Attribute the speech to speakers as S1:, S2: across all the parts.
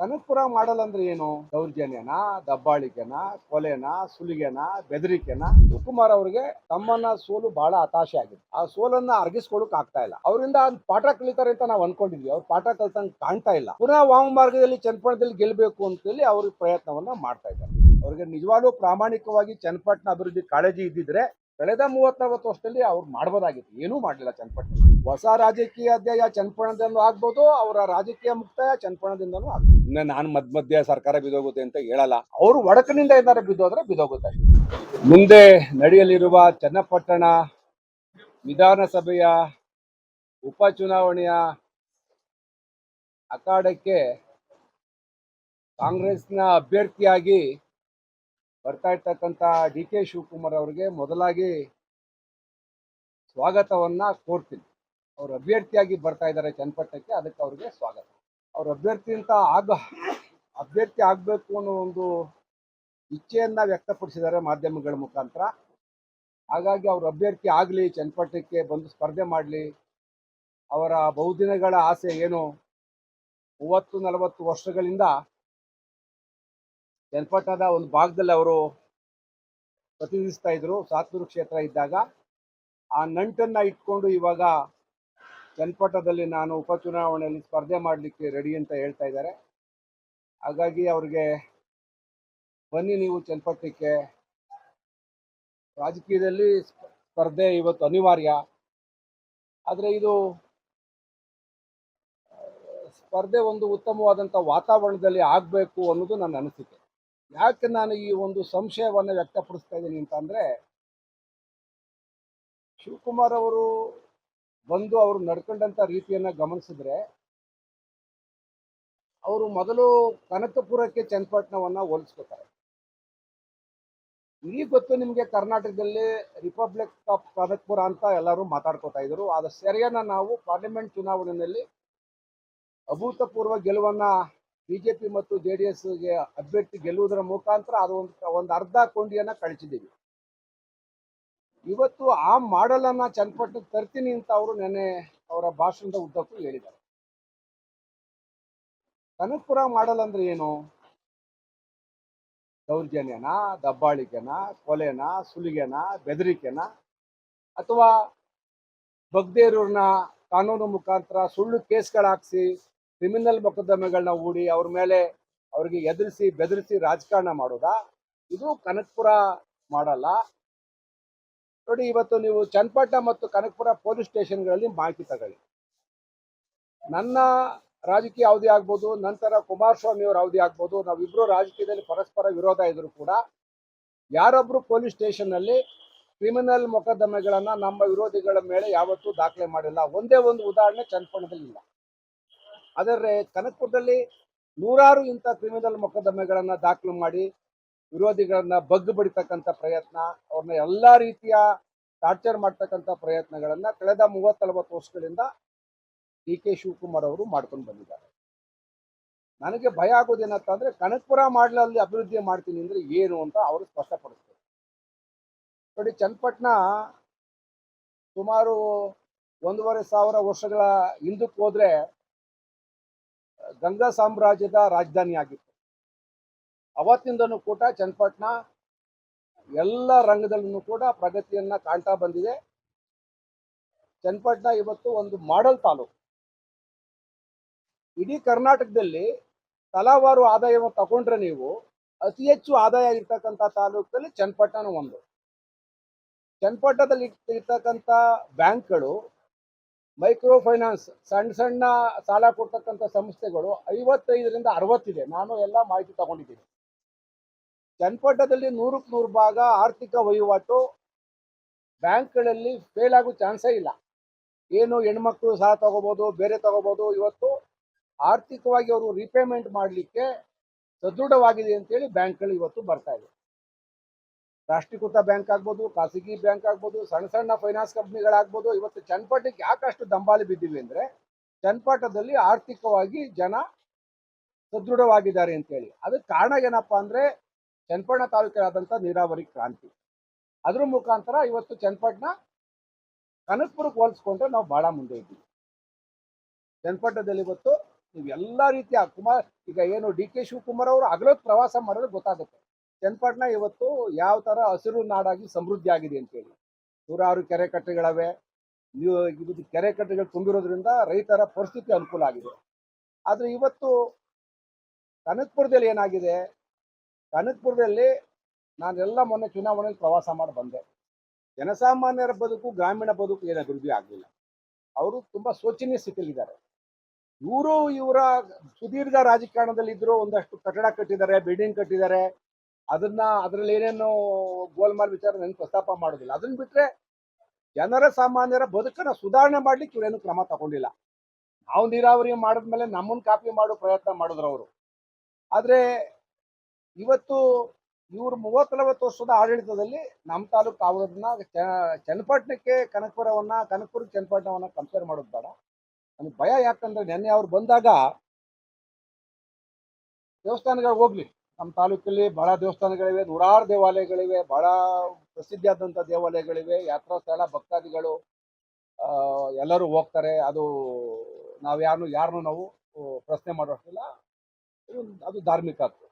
S1: ಕನಕಪುರ ಮಾಡಲ್ ಅಂದ್ರೆ ಏನು? ದೌರ್ಜನ್ಯನ, ದಬ್ಬಾಳಿಕೆನ, ಕೊಲೆನ, ಸುಲಿಗೆನ, ಬೆದರಿಕೆನ? ಶಿವಕುಮಾರ್ ಅವರಿಗೆ ತಮ್ಮನ್ನ ಸೋಲು ಬಹಳ ಹತಾಶೆ ಆಗಿದೆ. ಆ ಸೋಲನ್ನ ಅರ್ಗಿಸ್ಕೊಳಕ್ ಆಗ್ತಾ ಇಲ್ಲ. ಅವರಿಂದ ಪಾಠ ಕಲಿತಾರೆ ಅಂತ ನಾವು ಅನ್ಕೊಂಡಿದ್ವಿ. ಅವ್ರು ಪಾಠ ಕಲ್ತಂಗ್ ಕಾಣ್ತಾ ಇಲ್ಲ. ಪುನಃ ವಾಮ ಮಾರ್ಗದಲ್ಲಿ ಚನ್ನಪಟ್ಟಣದಲ್ಲಿ ಗೆಲ್ಬೇಕು ಅಂತೇಳಿ ಅವ್ರ ಪ್ರಯತ್ನವನ್ನ ಮಾಡ್ತಾ ಇದ್ದಾರೆ. ಅವ್ರಿಗೆ ನಿಜವಾಗ್ಲೂ ಪ್ರಾಮಾಣಿಕವಾಗಿ ಚನ್ನಪಟ್ಟಣ ಅಭಿವೃದ್ಧಿ ಕಾಳಜಿ ಇದ್ದಿದ್ರೆ, ಕಳೆದ ಮೂವತ್ ನಲವತ್ತು ವರ್ಷದಲ್ಲಿ ಅವ್ರು ಮಾಡ್ಬೋದಾಗಿತ್ತು. ಏನೂ ಮಾಡಲಿಲ್ಲ ಚನ್ನಪಟ್ಟಣ. ಹೊಸ ರಾಜಕೀಯ ಅಧ್ಯಾಯ ಚನ್ಪಣದಿಂದಲೂ ಆಗ್ಬೋದು ಅವರ ರಾಜಕೀಯ ಮುಕ್ತಾಯ ಚನ್ಪಣದಿಂದಲೂ ಆಗ್ಬೋದು. ಇನ್ನ ನಾನು ಮಧ್ಯ ಮಧ್ಯ ಸರ್ಕಾರ ಬಿದೋಗುತ್ತೆ ಅಂತ ಹೇಳಲ್ಲ. ಅವರು ಒಡಕಿನಿಂದ ಏನಾದ್ರು ಬಿದ್ದೋದ್ರೆ ಬಿದೋಗುತ್ತೆ. ಮುಂದೆ ನಡೆಯಲಿರುವ ಚನ್ನಪಟ್ಟಣ ವಿಧಾನಸಭೆಯ ಉಪಚುನಾವಣೆಯ ಅಖಾಡಕ್ಕೆ ಕಾಂಗ್ರೆಸ್ನ ಅಭ್ಯರ್ಥಿಯಾಗಿ ಬರ್ತಾ ಇರ್ತಕ್ಕಂಥ ಡಿ ಕೆ ಶಿವಕುಮಾರ್ ಅವರಿಗೆ ಮೊದಲಾಗಿ ಸ್ವಾಗತವನ್ನ ಕೋರ್ತೀನಿ. ಅವ್ರ ಅಭ್ಯರ್ಥಿಯಾಗಿ ಬರ್ತಾ ಇದ್ದಾರೆ ಚನ್ನಪಟ್ಟಣಕ್ಕೆ, ಅದಕ್ಕೆ ಅವ್ರಿಗೆ ಸ್ವಾಗತ. ಅವ್ರ ಅಭ್ಯರ್ಥಿ ಅಂತ ಆಗ, ಅಭ್ಯರ್ಥಿ ಆಗಬೇಕು ಅನ್ನೋ ಒಂದು ಇಚ್ಛೆಯನ್ನ ವ್ಯಕ್ತಪಡಿಸಿದ್ದಾರೆ ಮಾಧ್ಯಮಗಳ ಮುಖಾಂತರ. ಹಾಗಾಗಿ ಅವ್ರ ಅಭ್ಯರ್ಥಿ ಆಗಲಿ, ಚನ್ನಪಟ್ಟಣಕ್ಕೆ ಬಂದು ಸ್ಪರ್ಧೆ ಮಾಡಲಿ. ಅವರ ಬಹುದಿನಗಳ ಆಸೆ ಏನು? ಮೂವತ್ತು, ನಲವತ್ತು ವರ್ಷಗಳಿಂದ ಚನ್ನಪಟ್ಟಣದ ಒಂದು ಭಾಗದಲ್ಲಿ ಅವರು ಪ್ರತಿನಿಧಿಸ್ತಾ ಇದ್ರು. ಸಾತ್ನೂರು ಕ್ಷೇತ್ರ ಇದ್ದಾಗ ಆ ನಂಟನ್ನ ಇಟ್ಕೊಂಡು ಇವಾಗ ಚನ್ನಪಟ್ಟಣದಲ್ಲಿ ನಾನು ಉಪಚುನಾವಣೆಯಲ್ಲಿ ಸ್ಪರ್ಧೆ ಮಾಡಲಿಕ್ಕೆ ರೆಡಿ ಅಂತ ಹೇಳ್ತಾ ಇದ್ದಾರೆ. ಹಾಗಾಗಿ ಅವ್ರಿಗೆ ಬನ್ನಿ ನೀವು ಚನ್ನಪಟ್ಟಣಕ್ಕೆ ರಾಜಕೀಯದಲ್ಲಿ ಸ್ಪ- ಸ್ಪರ್ಧೆ ಇವತ್ತು ಅನಿವಾರ್ಯ. ಆದರೆ ಇದು, ಸ್ಪರ್ಧೆ ಒಂದು ಉತ್ತಮವಾದಂಥ ವಾತಾವರಣದಲ್ಲಿ ಆಗಬೇಕು ಅನ್ನೋದು ನನ್ನ ಅನಿಸಿಕೆ. ಯಾಕೆ ನಾನು ಈ ಒಂದು ಸಂಶಯವನ್ನು ವ್ಯಕ್ತಪಡಿಸ್ತಾ ಇದ್ದೀನಿ ಅಂತಂದ್ರೆ, ಶಿವಕುಮಾರ್ ಅವರು ಬಂದು ಅವರು ನಡ್ಕೊಂಡಂತ ರೀತಿಯನ್ನ ಗಮನಿಸಿದ್ರೆ, ಅವರು ಮೊದಲು ಕನಕಪುರಕ್ಕೆ ಚನ್ನಪಟ್ಟಣವನ್ನ ಹೋಲಿಸ್ಕೊತಾರೆ ಈಗ ಗೊತ್ತು ನಿಮಗೆ ಕರ್ನಾಟಕದಲ್ಲಿ ರಿಪಬ್ಲಿಕ್ ಆಫ್ ಕನಕಪುರ ಅಂತ ಎಲ್ಲರೂ ಮಾತಾಡ್ಕೋತಾ ಇದ್ರು. ಆದ ಸರಿಯನ್ನ ನಾವು ಪಾರ್ಲಿಮೆಂಟ್ ಚುನಾವಣೆಯಲ್ಲಿ ಅಭೂತಪೂರ್ವ ಗೆಲುವನ್ನ ಬಿಜೆಪಿ ಮತ್ತು ಜೆ ಡಿ ಎಸ್ಗೆ ಅಭ್ಯರ್ಥಿ ಗೆಲ್ಲುವುದರ ಮುಖಾಂತರ ಅದು ಒಂದು ಒಂದು ಅರ್ಧ ಕೊಂಡಿಯನ್ನ ಕಳಿಸಿದ್ದೀವಿ. ಇವತ್ತು ಆ ಮಾಡಲ್ ಅನ್ನ ಚನ್ನಪಟ್ಟಣಕ್ಕೆ ತರ್ತೀನಿ ಅಂತ ಅವರು ನೆನ್ನೆ ಅವರ ಭಾಷಣದ ಉದ್ದಕ್ಕೂ ಹೇಳಿದ್ದಾರೆ. ಕನಕಪುರ ಮಾಡಲ್ ಅಂದ್ರೆ ಏನು? ದೌರ್ಜನ್ಯನ, ದಬ್ಬಾಳಿಕೆನ, ಕೊಲೆನ, ಸುಲಿಗೆನ, ಬೆದರಿಕೆನ? ಅಥವಾ ಬಗ್ದೇರೂರ್ನ ಕಾನೂನು ಮುಖಾಂತರ ಸುಳ್ಳು ಕೇಸ್ಗಳಾಕ್ಸಿ ಕ್ರಿಮಿನಲ್ ಮೊಕದ್ದಮೆಗಳನ್ನ ಹೂಡಿ, ಅವ್ರ ಮೇಲೆ ಅವ್ರಿಗೆ ಎದುರಿಸಿ, ಬೆದರಿಸಿ ರಾಜಕಾರಣ ಮಾಡೋದಾ? ಇದು ಕನಕಪುರ ಮಾಡಲ್ಲ. ನೋಡಿ, ಇವತ್ತು ನೀವು ಚನ್ನಪಟ್ಟ ಮತ್ತು ಕನಕಪುರ ಪೊಲೀಸ್ ಸ್ಟೇಷನ್ಗಳಲ್ಲಿ ಮಾಹಿತಿ ತಗೊಳ್ಳಿ. ನನ್ನ ರಾಜಕೀಯ ಅವಧಿ ಆಗ್ಬೋದು, ನಂತರ ಕುಮಾರಸ್ವಾಮಿ ಅವರ ಅವಧಿ ಆಗ್ಬೋದು ನಾವಿಬ್ಬರು ರಾಜಕೀಯದಲ್ಲಿ ಪರಸ್ಪರ ವಿರೋಧ ಇದ್ರು ಕೂಡ ಯಾರೊಬ್ರು ಪೊಲೀಸ್ ಸ್ಟೇಷನ್ನಲ್ಲಿ ಕ್ರಿಮಿನಲ್ ಮೊಕದ್ದಮೆಗಳನ್ನ ನಮ್ಮ ವಿರೋಧಿಗಳ ಮೇಲೆ ಯಾವತ್ತೂ ದಾಖಲೆ ಮಾಡಿಲ್ಲ. ಒಂದೇ ಒಂದು ಉದಾಹರಣೆ ಚನ್ನಪಟ್ಟಣದಲ್ಲಿ ಇಲ್ಲ. ಆದರೆ ಕನಕಪುರದಲ್ಲಿ ನೂರಾರು ಇಂಥ ಕ್ರಿಮಿನಲ್ ಮೊಕದ್ದಮೆಗಳನ್ನ ದಾಖಲು ಮಾಡಿ ವಿರೋಧಿಗಳನ್ನ ಬಗ್ಗು ಬಡಿತಕ್ಕಂಥ ಪ್ರಯತ್ನ ಅವ್ರನ್ನ ಎಲ್ಲಾ ರೀತಿಯ ಟಾರ್ಚರ್ ಮಾಡ್ತಕ್ಕಂಥ ಪ್ರಯತ್ನಗಳನ್ನ ಕಳೆದ ಮೂವತ್ತಲ್ವತ್ತು ವರ್ಷಗಳಿಂದ ಡಿ ಕೆ ಶಿವಕುಮಾರ್ ಅವರು ಮಾಡ್ಕೊಂಡು ಬಂದಿದ್ದಾರೆ. ನನಗೆ ಭಯ ಆಗೋದು ಅಂದ್ರೆ, ಕನಕಪುರ ಮಾಡ್ಲಲ್ಲಿ ಅಭಿವೃದ್ಧಿ ಮಾಡ್ತೀನಿ ಅಂದ್ರೆ ಏನು ಅಂತ ಅವರು ಸ್ಪಷ್ಟಪಡಿಸ್ತಾರೆ. ನೋಡಿ, ಚನ್ನಪಟ್ಟಣ ಸುಮಾರು ಒಂದೂವರೆ ಸಾವಿರ ವರ್ಷಗಳ ಹಿಂದಕ್ಕೆ ಹೋದ್ರೆ ಗಂಗಾ ಸಾಮ್ರಾಜ್ಯದ ರಾಜಧಾನಿ ಆಗಿತ್ತು ಅವತ್ತಿಂದನೂ ಕೂಡ ಚನ್ನಪಟ್ಟಣ ಎಲ್ಲ ರಂಗದಲ್ಲೂ ಕೂಡ ಪ್ರಗತಿಯನ್ನ ಕಾಣ್ತಾ ಬಂದಿದೆ. ಚನ್ನಪಟ್ಟಣ ಇವತ್ತು ಒಂದು ಮಾಡಲ್ ತಾಲೂಕು. ಇಡೀ ಕರ್ನಾಟಕದಲ್ಲಿ ತಲಾವಾರು ಆದಾಯವನ್ನು ತಗೊಂಡ್ರೆ ನೀವು ಅತಿ ಹೆಚ್ಚು ಆದಾಯ ಇರ್ತಕ್ಕಂಥ ತಾಲೂಕಲ್ಲಿ ಚನ್ನಪಟ್ಟಣ ಒಂದು. ಚನ್ನಪಟ್ಟಣದಲ್ಲಿ ಇರ್ತ- ಇರ್ತಕ್ಕಂಥ ಬ್ಯಾಂಕ್ಗಳು ಮೈಕ್ರೋ ಫೈನಾನ್ಸ್ ಸಣ್ಣ ಸಣ್ಣ ಸಾಲ ಕೊಡ್ತಕ್ಕಂಥ ಸಂಸ್ಥೆಗಳು ಐವತ್ತೈದರಿಂದ ಅರವತ್ತಿದೆ. ನಾನು ಎಲ್ಲ ಮಾಹಿತಿ ತಗೊಂಡಿದ್ದೀನಿ. ಚನ್ನಪಟ್ಟಣದಲ್ಲಿ ನೂರಕ್ಕೆ ನೂರು ಭಾಗ ಆರ್ಥಿಕ ವಹಿವಾಟು ಬ್ಯಾಂಕ್ಗಳಲ್ಲಿ ಫೇಲ್ ಆಗೋ ಚಾನ್ಸೇ ಇಲ್ಲ. ಏನು ಹೆಣ್ಮಕ್ಳು ಸಾಲ ತಗೋಬೋದು, ಬೇರೆ ತಗೋಬೋದು, ಇವತ್ತು ಆರ್ಥಿಕವಾಗಿ ಅವರು ರಿಪೇಮೆಂಟ್ ಮಾಡಲಿಕ್ಕೆ ಸದೃಢವಾಗಿದೆ ಅಂತೇಳಿ ಬ್ಯಾಂಕ್ಗಳು ಇವತ್ತು ಬರ್ತಾ ಇದೆ. ರಾಷ್ಟ್ರೀಕೃತ ಬ್ಯಾಂಕ್ ಆಗ್ಬೋದು, ಖಾಸಗಿ ಬ್ಯಾಂಕ್ ಆಗ್ಬೋದು, ಸಣ್ಣ ಸಣ್ಣ ಫೈನಾನ್ಸ್ ಕಂಪ್ನಿಗಳಾಗ್ಬೋದು, ಇವತ್ತು ಚನ್ನಪಟ್ಟಣಕ್ಕೆ ಯಾಕಷ್ಟು ದಂಬಾಲಿ ಬಿದ್ದೀವಿ ಅಂದ್ರೆ ಚನ್ನಪಟ್ಟಣದಲ್ಲಿ ಆರ್ಥಿಕವಾಗಿ ಜನ ಸದೃಢವಾಗಿದ್ದಾರೆ ಅಂತೇಳಿ. ಅದಕ್ಕೆ ಕಾರಣ ಏನಪ್ಪಾ ಅಂದ್ರೆ ಚನ್ನಪಟ್ಟಣ ತಾಲೂಕಿನಾದಂಥ ನೀರಾವರಿ ಕ್ರಾಂತಿ. ಅದ್ರ ಮುಖಾಂತರ ಇವತ್ತು ಚನ್ನಪಟ್ಟಣ ಕನಕಪುರಕ್ಕೆ ಹೋಲಿಸ್ಕೊಂಡ್ರೆ ನಾವು ಬಹಳ ಮುಂದೆ ಇದ್ದೀವಿ. ಚನ್ನಪಟ್ಟಣದಲ್ಲಿ ಇವತ್ತು ನೀವು ಎಲ್ಲ ರೀತಿಯ ಕುಮಾರ್ ಈಗ ಏನು ಡಿ ಕೆ ಶಿವಕುಮಾರ್ ಅವರು ಹಗಲೊತ್ತು ಪ್ರವಾಸ ಮಾಡಿದ್ರೆ ಗೊತ್ತಾಗುತ್ತೆ. ಚನ್ನಪಟ್ಟಣ ಇವತ್ತು ಯಾವ ತರ ಹಸಿರು ನಾಡಾಗಿ ಸಮೃದ್ಧಿ ಆಗಿದೆ ಅಂತೇಳಿ ನೂರಾರು ಕೆರೆ ಕಟ್ಟೆಗಳವೆ. ಇದು ಕೆರೆ ಕಟ್ಟೆಗಳು ತುಂಬಿರೋದ್ರಿಂದ ರೈತರ ಪರಿಸ್ಥಿತಿ ಅನುಕೂಲ ಆಗಿದೆ. ಆದರೆ ಇವತ್ತು ಕನಕಪುರದಲ್ಲಿ ಏನಾಗಿದೆ? ಕನಕಪುರದಲ್ಲಿ ನಾನೆಲ್ಲ ಮೊನ್ನೆ ಚುನಾವಣೆಯಲ್ಲಿ ಪ್ರವಾಸ ಮಾಡಿ ಬಂದೆ. ಜನಸಾಮಾನ್ಯರ ಬದುಕು, ಗ್ರಾಮೀಣ ಬದುಕು ಏನು ಅಭಿವೃದ್ಧಿ ಆಗಲಿಲ್ಲ. ಅವರು ತುಂಬ ಶೋಚನೀಯ ಸ್ಥಿತಿಯಲ್ಲಿದ್ದಾರೆ. ಇವರು ಇವರ ಸುದೀರ್ಘ ರಾಜಕಾರಣದಲ್ಲಿ ಇದ್ರು, ಒಂದಷ್ಟು ಕಟ್ಟಡ ಕಟ್ಟಿದ್ದಾರೆ ಬಿಲ್ಡಿಂಗ್ ಕಟ್ಟಿದ್ದಾರೆ. ಅದನ್ನ ಅದರಲ್ಲಿ ಏನೇನು ಗೋಲ್ಮಾಲ್ ವಿಚಾರ ನನಗೆ ಪ್ರಸ್ತಾಪ ಮಾಡೋದಿಲ್ಲ. ಅದನ್ನ ಬಿಟ್ಟರೆ ಜನರ ಸಾಮಾನ್ಯರ ಬದುಕನ್ನ ಸುಧಾರಣೆ ಮಾಡ್ಲಿಕ್ಕೆ ಇವರೇನು ಕ್ರಮ ತಗೊಂಡಿಲ್ಲ. ನಾವು ನೀರಾವರಿ ಮಾಡಿದ್ಮೇಲೆ ನಮ್ಮನ್ನು ಕಾಪಿ ಮಾಡೋ ಪ್ರಯತ್ನ ಮಾಡಿದ್ರು ಅವರು. ಆದ್ರೆ ಇವತ್ತು ಇವರು ಮೂವತ್ತು ನಲವತ್ತು ವರ್ಷದ ಆಡಳಿತದಲ್ಲಿ ನಮ್ಮ ತಾಲೂಕು ಆವರದನ್ನ ಚನ್ನಪಟ್ಟಣಕ್ಕೆ ಕನಕಪುರವನ್ನ, ಕನಕಪುರ ಚನ್ನಪಟ್ಟಣವನ್ನ ಕಂಪೇರ್ ಮಾಡೋದು ಬೇಡ. ನನಗೆ ಭಯ ಯಾಕಂದ್ರೆ ನೆನ್ನೆ ಅವ್ರು ಬಂದಾಗ ದೇವಸ್ಥಾನಗಳಿಗೆ ಹೋಗ್ಲಿ. ನಮ್ಮ ತಾಲೂಕಲ್ಲಿ ಬಹಳ ದೇವಸ್ಥಾನಗಳಿವೆ, ನೂರಾರು ದೇವಾಲಯಗಳಿವೆ, ಬಹಳ ಪ್ರಸಿದ್ಧಿಯಾದಂಥ ದೇವಾಲಯಗಳಿವೆ, ಯಾತ್ರಾ ಸ್ಥಳ, ಭಕ್ತಾದಿಗಳು ಎಲ್ಲರೂ ಹೋಗ್ತಾರೆ. ಅದು ನಾವು ಯಾರು ಯಾರನ್ನು ನಾವು ಪ್ರಶ್ನೆ ಮಾಡೋಷ್ಟಿಲ್ಲ ಅದು ಧಾರ್ಮಿಕ ಹಕ್ಕು.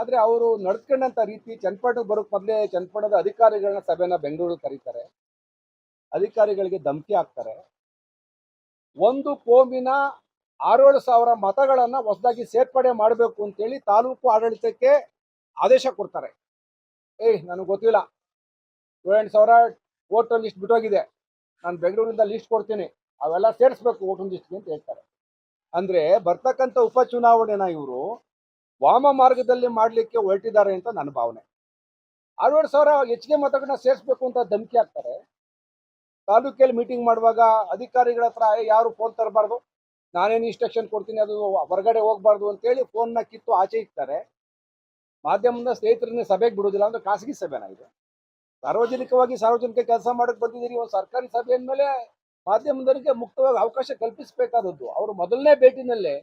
S1: ಆದ್ರೆ ಅವರು ನಡ್ಕೊಂಡಂಥ ರೀತಿ ಚನ್ನಪಟ್ಟಣ ಬರೋಕ್ಕೆ ಮೊದಲೇ ಚನ್ನಪಟ್ಟಣದ ಅಧಿಕಾರಿಗಳನ್ನ ಸಭೆನ ಬೆಂಗಳೂರು ಕರೀತಾರೆ. ಅಧಿಕಾರಿಗಳಿಗೆ ಧಮಕಿ ಹಾಕ್ತಾರೆ. ಒಂದು ಕೋಮಿನ ಆರೇಳು ಸಾವಿರ ಮತಗಳನ್ನ ಹೊಸದಾಗಿ ಸೇರ್ಪಡೆ ಮಾಡಬೇಕು ಅಂತೇಳಿ ತಾಲೂಕು ಆಡಳಿತಕ್ಕೆ ಆದೇಶ ಕೊಡ್ತಾರೆ. ಏಯ್, ನನಗೆ ಗೊತ್ತಿಲ್ಲ. ಏಳೆಂಟು ಸಾವಿರ ವೋಟರ್ ಲಿಸ್ಟ್ ಬಿಟ್ಟೋಗಿದೆ. ನಾನು ಬೆಂಗಳೂರಿಂದ ಲಿಸ್ಟ್ ಕೊಡ್ತೀನಿ. ಅವೆಲ್ಲ ಸೇರಿಸ್ಬೇಕು ವೋಟರ್ ಲಿಸ್ಟ್ಗೆ ಅಂತ ಹೇಳ್ತಾರೆ. ಅಂದ್ರೆ ಬರ್ತಕ್ಕಂಥ ಉಪಚುನಾವಣೆನ ಇವರು ವಾಮ ಮಾರ್ಗದಲ್ಲಿ ಮಾಡಲಿಕ್ಕೆ ಹೊರಟಿದ್ದಾರೆ ಅಂತ ನನ್ನ ಭಾವನೆ. ಆರೇಳು ಸಾವಿರ ಹೆಚ್ಚಿಗೆ ಮತಗಳನ್ನ ಸೇರಿಸ್ಬೇಕು ಅಂತ ಧಮಕಿ ಹಾಕ್ತಾರೆ. ತಾಲೂಕಲ್ಲಿ ಮೀಟಿಂಗ್ ಮಾಡುವಾಗ ಅಧಿಕಾರಿಗಳ ಹತ್ರ ಯಾರು ಫೋನ್ ತರಬಾರ್ದು? ನಾನೇನು ಇನ್ಸ್ಟ್ರಕ್ಷನ್ ಕೊಡ್ತೀನಿ, ಅದು ಹೊರಗಡೆ ಹೋಗ್ಬಾರ್ದು ಅಂತೇಳಿ ಫೋನ್ನ ಕಿತ್ತು ಆಚೆ ಇಕ್ತಾರೆ. ಮಾಧ್ಯಮದ ಸ್ನೇಹಿತರನ್ನ ಸಭೆಗೆ ಬಿಡೋದಿಲ್ಲ ಅಂದ್ರೆ ಖಾಸಗಿ ಸಭೆನ ಇದು? ಸಾರ್ವಜನಿಕವಾಗಿ ಸಾರ್ವಜನಿಕ ಕೆಲಸ ಮಾಡಕ್ಕೆ ಬಂದಿದ್ದೀರಿ ಒಂದು ಸರ್ಕಾರಿ ಸಭೆ ಅಂದಮೇಲೆ ಮಾಧ್ಯಮದವರಿಗೆ ಮುಕ್ತವಾಗಿ ಅವಕಾಶ ಕಲ್ಪಿಸಬೇಕಾದದ್ದು. ಅವರು ಮೊದಲನೇ ಭೇಟಿನಲ್ಲೇ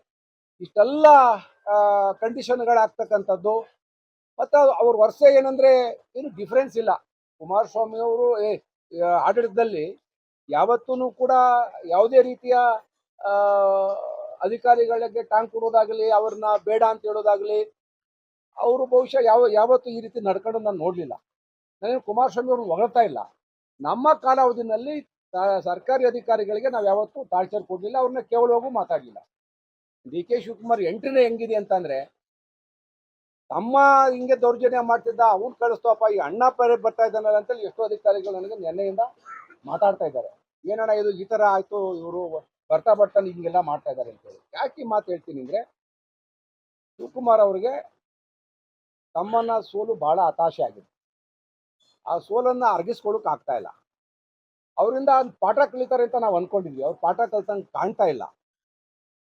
S1: ಇಷ್ಟೆಲ್ಲ ಕಂಡೀಷನ್ಗಳಾಗ್ತಕ್ಕಂಥದ್ದು ಮತ್ತು ಅವ್ರ ವರ್ಷ ಏನಂದ್ರೆ ಏನು ಡಿಫ್ರೆನ್ಸ್ ಇಲ್ಲ. ಕುಮಾರಸ್ವಾಮಿ ಅವರು ಆಡಳಿತದಲ್ಲಿ ಯಾವತ್ತೂ ಕೂಡ ಯಾವುದೇ ರೀತಿಯ ಅಧಿಕಾರಿಗಳಿಗೆ ಟಾಂಗ್ ಕೊಡೋದಾಗಲಿ, ಅವ್ರನ್ನ ಬೇಡ ಅಂತ ಹೇಳೋದಾಗಲಿ, ಅವರು ಬಹುಶಃ ಯಾವ, ಯಾವತ್ತೂ ಈ ರೀತಿ ನಡ್ಕೊಂಡು ನಾನು ನೋಡಲಿಲ್ಲ. ನನಗೆ ಕುಮಾರಸ್ವಾಮಿ ಅವರು ಹೊಗಳ್ತಾ ಇಲ್ಲ. ನಮ್ಮ ಕಾಲಾವಧಿನಲ್ಲಿ ಸರ್ಕಾರಿ ಅಧಿಕಾರಿಗಳಿಗೆ ನಾವು ಯಾವತ್ತೂ ಟಾರ್ಚರ್ ಕೊಡಲಿಲ್ಲ. ಅವ್ರನ್ನ ಕೇವಲವಾಗೂ ಮಾತಾಡಲಿಲ್ಲ. ಡಿ ಕೆ ಶಿವಕುಮಾರ್ ಎಂಟ್ರಿನೇ ಹೆಂಗಿದೆ ಅಂತಂದ್ರೆ, ತಮ್ಮ ಹಿಂಗೆ ದೌರ್ಜನ್ಯ ಮಾಡ್ತಿದ್ದ, ಅವ್ನು ಕಳಿಸ್ತೋಪ್ಪ ಈ ಅಣ್ಣ ಪೇರೆ ಬರ್ತಾ ಇದ್ದಾನಲ್ಲ ಅಂತೇಳಿ ಎಷ್ಟೋ ಅಧಿಕಾರಿಗಳು ನನಗೆ ನೆನ್ನೆಯಿಂದ ಮಾತಾಡ್ತಾ ಇದ್ದಾರೆ. ಏನಣ್ಣ ಇದು ಈ ತರ ಆಯ್ತು, ಇವರು ಬರ್ತಾ ಬರ್ತಾ ಹಿಂಗೆಲ್ಲ ಮಾಡ್ತಾ ಇದ್ದಾರೆ ಅಂತೇಳಿ. ಯಾಕೆ ಮಾತು ಹೇಳ್ತೀನಿ ಅಂದ್ರೆ, ಶಿವಕುಮಾರ್ ಅವ್ರಿಗೆ ತಮ್ಮನ್ನ ಸೋಲು ಬಹಳ ಹತಾಶೆ ಆಗಿದೆ. ಆ ಸೋಲನ್ನ ಅರ್ಗಿಸ್ಕೊಳಕ್ ಆಗ್ತಾ ಇಲ್ಲ. ಅವರಿಂದ ಪಾಠ ಕಲಿತಾರೆ ಅಂತ ನಾವು ಅನ್ಕೊಂಡಿದ್ವಿ. ಅವ್ರು ಪಾಠ ಕಲ್ತಂಗೆ ಕಾಣ್ತಾ ಇಲ್ಲ.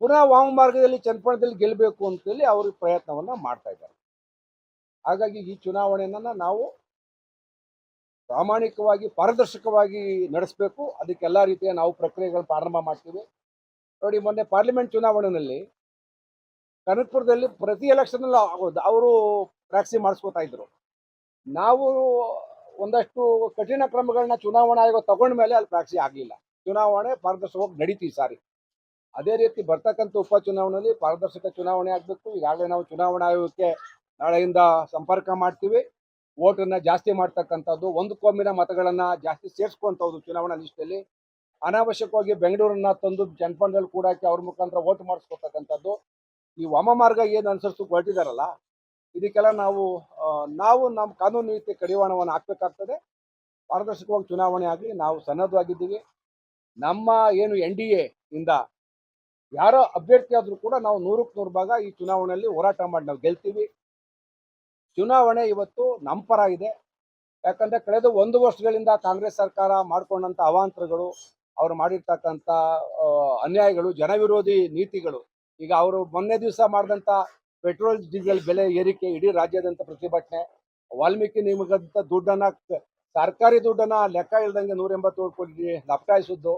S1: ಪುನಃ ವಾಮಮಾರ್ಗದಲ್ಲಿ ಮಾರ್ಗದಲ್ಲಿ ಚನ್ನಪಟ್ಟಣದಲ್ಲಿ ಗೆಲ್ಲಬೇಕು ಅಂತೇಳಿ ಅವರು ಪ್ರಯತ್ನವನ್ನ ಮಾಡ್ತಾ ಇದ್ದಾರೆ. ಹಾಗಾಗಿ ಈ ಚುನಾವಣೆಯನ್ನ ನಾವು ಪ್ರಾಮಾಣಿಕವಾಗಿ, ಪಾರದರ್ಶಕವಾಗಿ ನಡೆಸಬೇಕು. ಅದಕ್ಕೆಲ್ಲ ರೀತಿಯ ನಾವು ಪ್ರಕ್ರಿಯೆಗಳನ್ನು ಪ್ರಾರಂಭ ಮಾಡ್ತೀವಿ. ನೋಡಿ, ಮೊನ್ನೆ ಪಾರ್ಲಿಮೆಂಟ್ ಚುನಾವಣೆಯಲ್ಲಿ ಕನಕಪುರದಲ್ಲಿ ಪ್ರತಿ ಎಲೆಕ್ಷನ್ ಅವರು ಪ್ರಾಕ್ಸಿ ಮಾಡಿಸ್ಕೋತಾ ಇದ್ರು. ನಾವು ಒಂದಷ್ಟು ಕಠಿಣ ಕ್ರಮಗಳನ್ನ ಚುನಾವಣಾ ಆಯೋಗ ತಗೊಂಡ ಮೇಲೆ ಅಲ್ಲಿ ಪ್ರಾಕ್ಸಿ ಆಗಲಿಲ್ಲ. ಚುನಾವಣೆ ಪಾರದರ್ಶಕವಾಗಿ ನಡೀತಿ ಈ ಸಾರಿ. ಅದೇ ರೀತಿ ಬರ್ತಕ್ಕಂಥ ಉಪಚುನಾವಣೆಯಲ್ಲಿ ಪಾರದರ್ಶಕ ಚುನಾವಣೆ ಆಗಬೇಕು. ಈಗಾಗಲೇ ನಾವು ಚುನಾವಣಾ ಆಯೋಗಕ್ಕೆ ನಾಳೆಯಿಂದ ಸಂಪರ್ಕ ಮಾಡ್ತೀವಿ. ವೋಟನ್ನ ಜಾಸ್ತಿ ಮಾಡ್ತಕ್ಕಂಥದ್ದು ಒಂದು ಕೋಮಿನ ಮತಗಳನ್ನ ಜಾಸ್ತಿ ಸೇರಿಸ್ಕೊಂಥದ್ದು ಚುನಾವಣಾ ಲಿಸ್ಟಲ್ಲಿ. ಅನಾವಶ್ಯಕವಾಗಿ ಬೆಂಗಳೂರನ್ನ ತಂದು ಚನ್ನಪಟ್ಟಣದಲ್ಲಿ ಕೂಡಕ್ಕೆ ಅವ್ರ ಮುಖಾಂತರ ವೋಟ್ ಮಾಡಿಸ್ಕೊತಕ್ಕಂಥದ್ದು. ಈ ವಾಮ ಮಾರ್ಗ ಏನು ಅನುಸರಿಸು ಹೊರಟಿದಾರಲ್ಲ, ಇದಕ್ಕೆಲ್ಲ ನಾವು ನಾವು ನಮ್ಮ ಕಾನೂನು ನೀತಿ ಕಡಿವಾಣವನ್ನು ಹಾಕ್ಬೇಕಾಗ್ತದೆ. ಪಾರದರ್ಶಕವಾಗಿ ಚುನಾವಣೆ ಆಗಲಿ, ನಾವು ಸನ್ನದ್ಧವಾಗಿದ್ದೀವಿ ನಮ್ಮ ಏನು ಎನ್ ಡಿ ಎ ಇಂದ ಯಾರೋ ಅಭ್ಯರ್ಥಿ ಆದ್ರೂ ಕೂಡ ನಾವು ನೂರಕ್ಕೆ ನೂರು ಭಾಗ ಈ ಚುನಾವಣೆಯಲ್ಲಿ ಹೋರಾಟ ಮಾಡಿ ನಾವು ಗೆಲ್ತೀವಿ. ಚುನಾವಣೆ ಇವತ್ತು ನಮ್ಮ ಪರ ಇದೆ. ಯಾಕಂದ್ರೆ ಕಳೆದ ಒಂದು ವರ್ಷಗಳಿಂದ ಕಾಂಗ್ರೆಸ್ ಸರ್ಕಾರ ಮಾಡ್ಕೊಂಡಂತ ಅವಾಂತರಗಳು, ಅವ್ರು ಮಾಡಿರ್ತಕ್ಕಂಥ ಅನ್ಯಾಯಗಳು, ಜನವಿರೋಧಿ ನೀತಿಗಳು, ಈಗ ಅವರು ಮೊನ್ನೆ ದಿವಸ ಮಾಡಿದಂಥ ಪೆಟ್ರೋಲ್, ಡೀಸೆಲ್ ಬೆಲೆ ಏರಿಕೆ ಇಡೀ ರಾಜ್ಯದಂತ ಪ್ರತಿಭಟನೆ. ವಾಲ್ಮೀಕಿ ನಿಮಗಂತ ದುಡ್ಡನ್ನ, ಸರ್ಕಾರಿ ದುಡ್ಡನ್ನ ಲೆಕ್ಕ ಇಲ್ದಂಗೆ ನೂರ ಎಂಬತ್ತೇಳು ಕೋಟಿ ಲಪಟಾಯಿಸಿದ್ದು